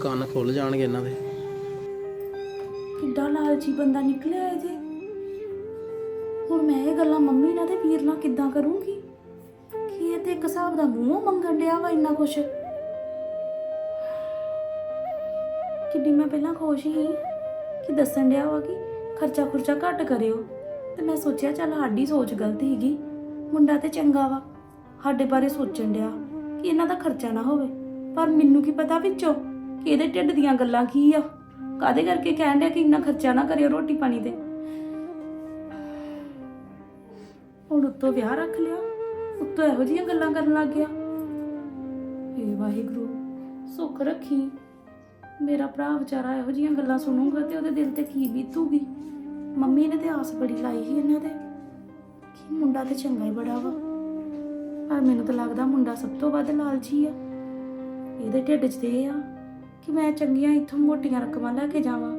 ਕੰਨ ਖੁੱਲ ਜਾਣਗੇ ਇਹਨਾਂ ਦੇ। ਕਿੱਡਾ ਲਾਲਚੀ ਬੰਦਾ ਨਿਕਲਿਆ ਇਹ ਜੇ। ਹੁਣ ਮੈਂ ਇਹ ਗੱਲਾਂ ਮੰਮੀ ਨਾਲ ਤੇ ਵੀਰ ਨਾਲ ਕਿੱਦਾਂ ਕਰੂੰਗੀ? ਕਿ ਇਹ ਤੇ ਇੱਕ ਹਿਸਾਬ ਦਾ ਮੂੰਹ ਮੰਗਣ ਡਿਆ ਵਾ ਇੰਨਾ ਕੁਛ? ਕਿੱਡੀ ਮੈਂ ਪਹਿਲਾਂ ਖੁਸ਼ ਸੀ ਕਿ ਦੱਸਣ ਡਿਆ ਵਾ ਕਿ ਖਰਚਾ ਖੁਰਚਾ ਘੱਟ ਕਰਿਓ। ਤੇ ਮੈਂ ਸੋਚਿਆ ਚੱਲ ਸਾਡੀ ਸੋਚ ਗਲਤ ਸੀਗੀ। ਮੁੰਡਾ ਤੇ ਚੰਗਾ ਵਾ। ਸਾਡੇ ਬਾਰੇ ਸੋਚਣ ਡਿਆ ਕਿ ਇਹਨਾਂ ਦਾ ਖਰਚਾ ਨਾ ਹੋਵੇ। ਪਰ ਮੈਨੂੰ ਕੀ ਪਤਾ ਵਿੱਚੋਂ ਕਿ ਇਹਦੇ ਢਿੱਡ ਦੀਆਂ ਗੱਲਾਂ ਕੀ ਆ? ਕਾਦੇ ਕਰਕੇ ਕਹਿਣ ਡਿਆ ਕਿ ਇੰਨਾ ਖਰਚਾ ਨਾ ਕਰਿਓ ਰੋਟੀ ਪਾਣੀ ਤੇ? ਹੁਣ ਉੱਤੋਂ ਵਿਆਹ ਰੱਖ ਲਿਆ। ਉੱਤੋਂ ਇਹੋ ਜਿਹੀਆਂ ਗੱਲਾਂ ਕਰਨ ਲੱਗ ਗਿਆ। ਏ ਵਾਹਿਗੁਰੂ, ਸੁੱਖ ਰੱਖੀ। ਮੇਰਾ ਭਰਾ ਵਿਚਾਰਾ ਇਹੋ ਜਿਹੀਆਂ ਗੱਲਾਂ ਸੁਣੂਗਾ ਤੇ ਉਹਦੇ ਦਿਲ ਤੇ ਕੀ ਬੀਤੂਗੀ? ਮੰਮੀ ਨੇ ਤੇ ਆਸ ਬੜੀ ਲਾਈ ਸੀ ਇਹਨਾਂ ਤੇ। ਕਿ ਮੁੰਡਾ ਤੇ ਚੰਗਾ ਹੀ ਬੜਾ ਵਾ। ਪਰ ਮੈਨੂੰ ਤਾਂ ਲੱਗਦਾ ਮੁੰਡਾ ਸਭ ਤੋਂ ਵੱਧ ਲਾਲਚੀ ਆ। ਇਹਦੇ ਢਿੱਡ 'ਚ ਤੇ ਇਹ ਆ ਕਿ ਮੈਂ ਚੰਗੀਆਂ ਇੱਥੋਂ ਮੋਟੀਆਂ ਰਕਮਾਂ ਲੈ ਕੇ ਜਾਵਾਂ।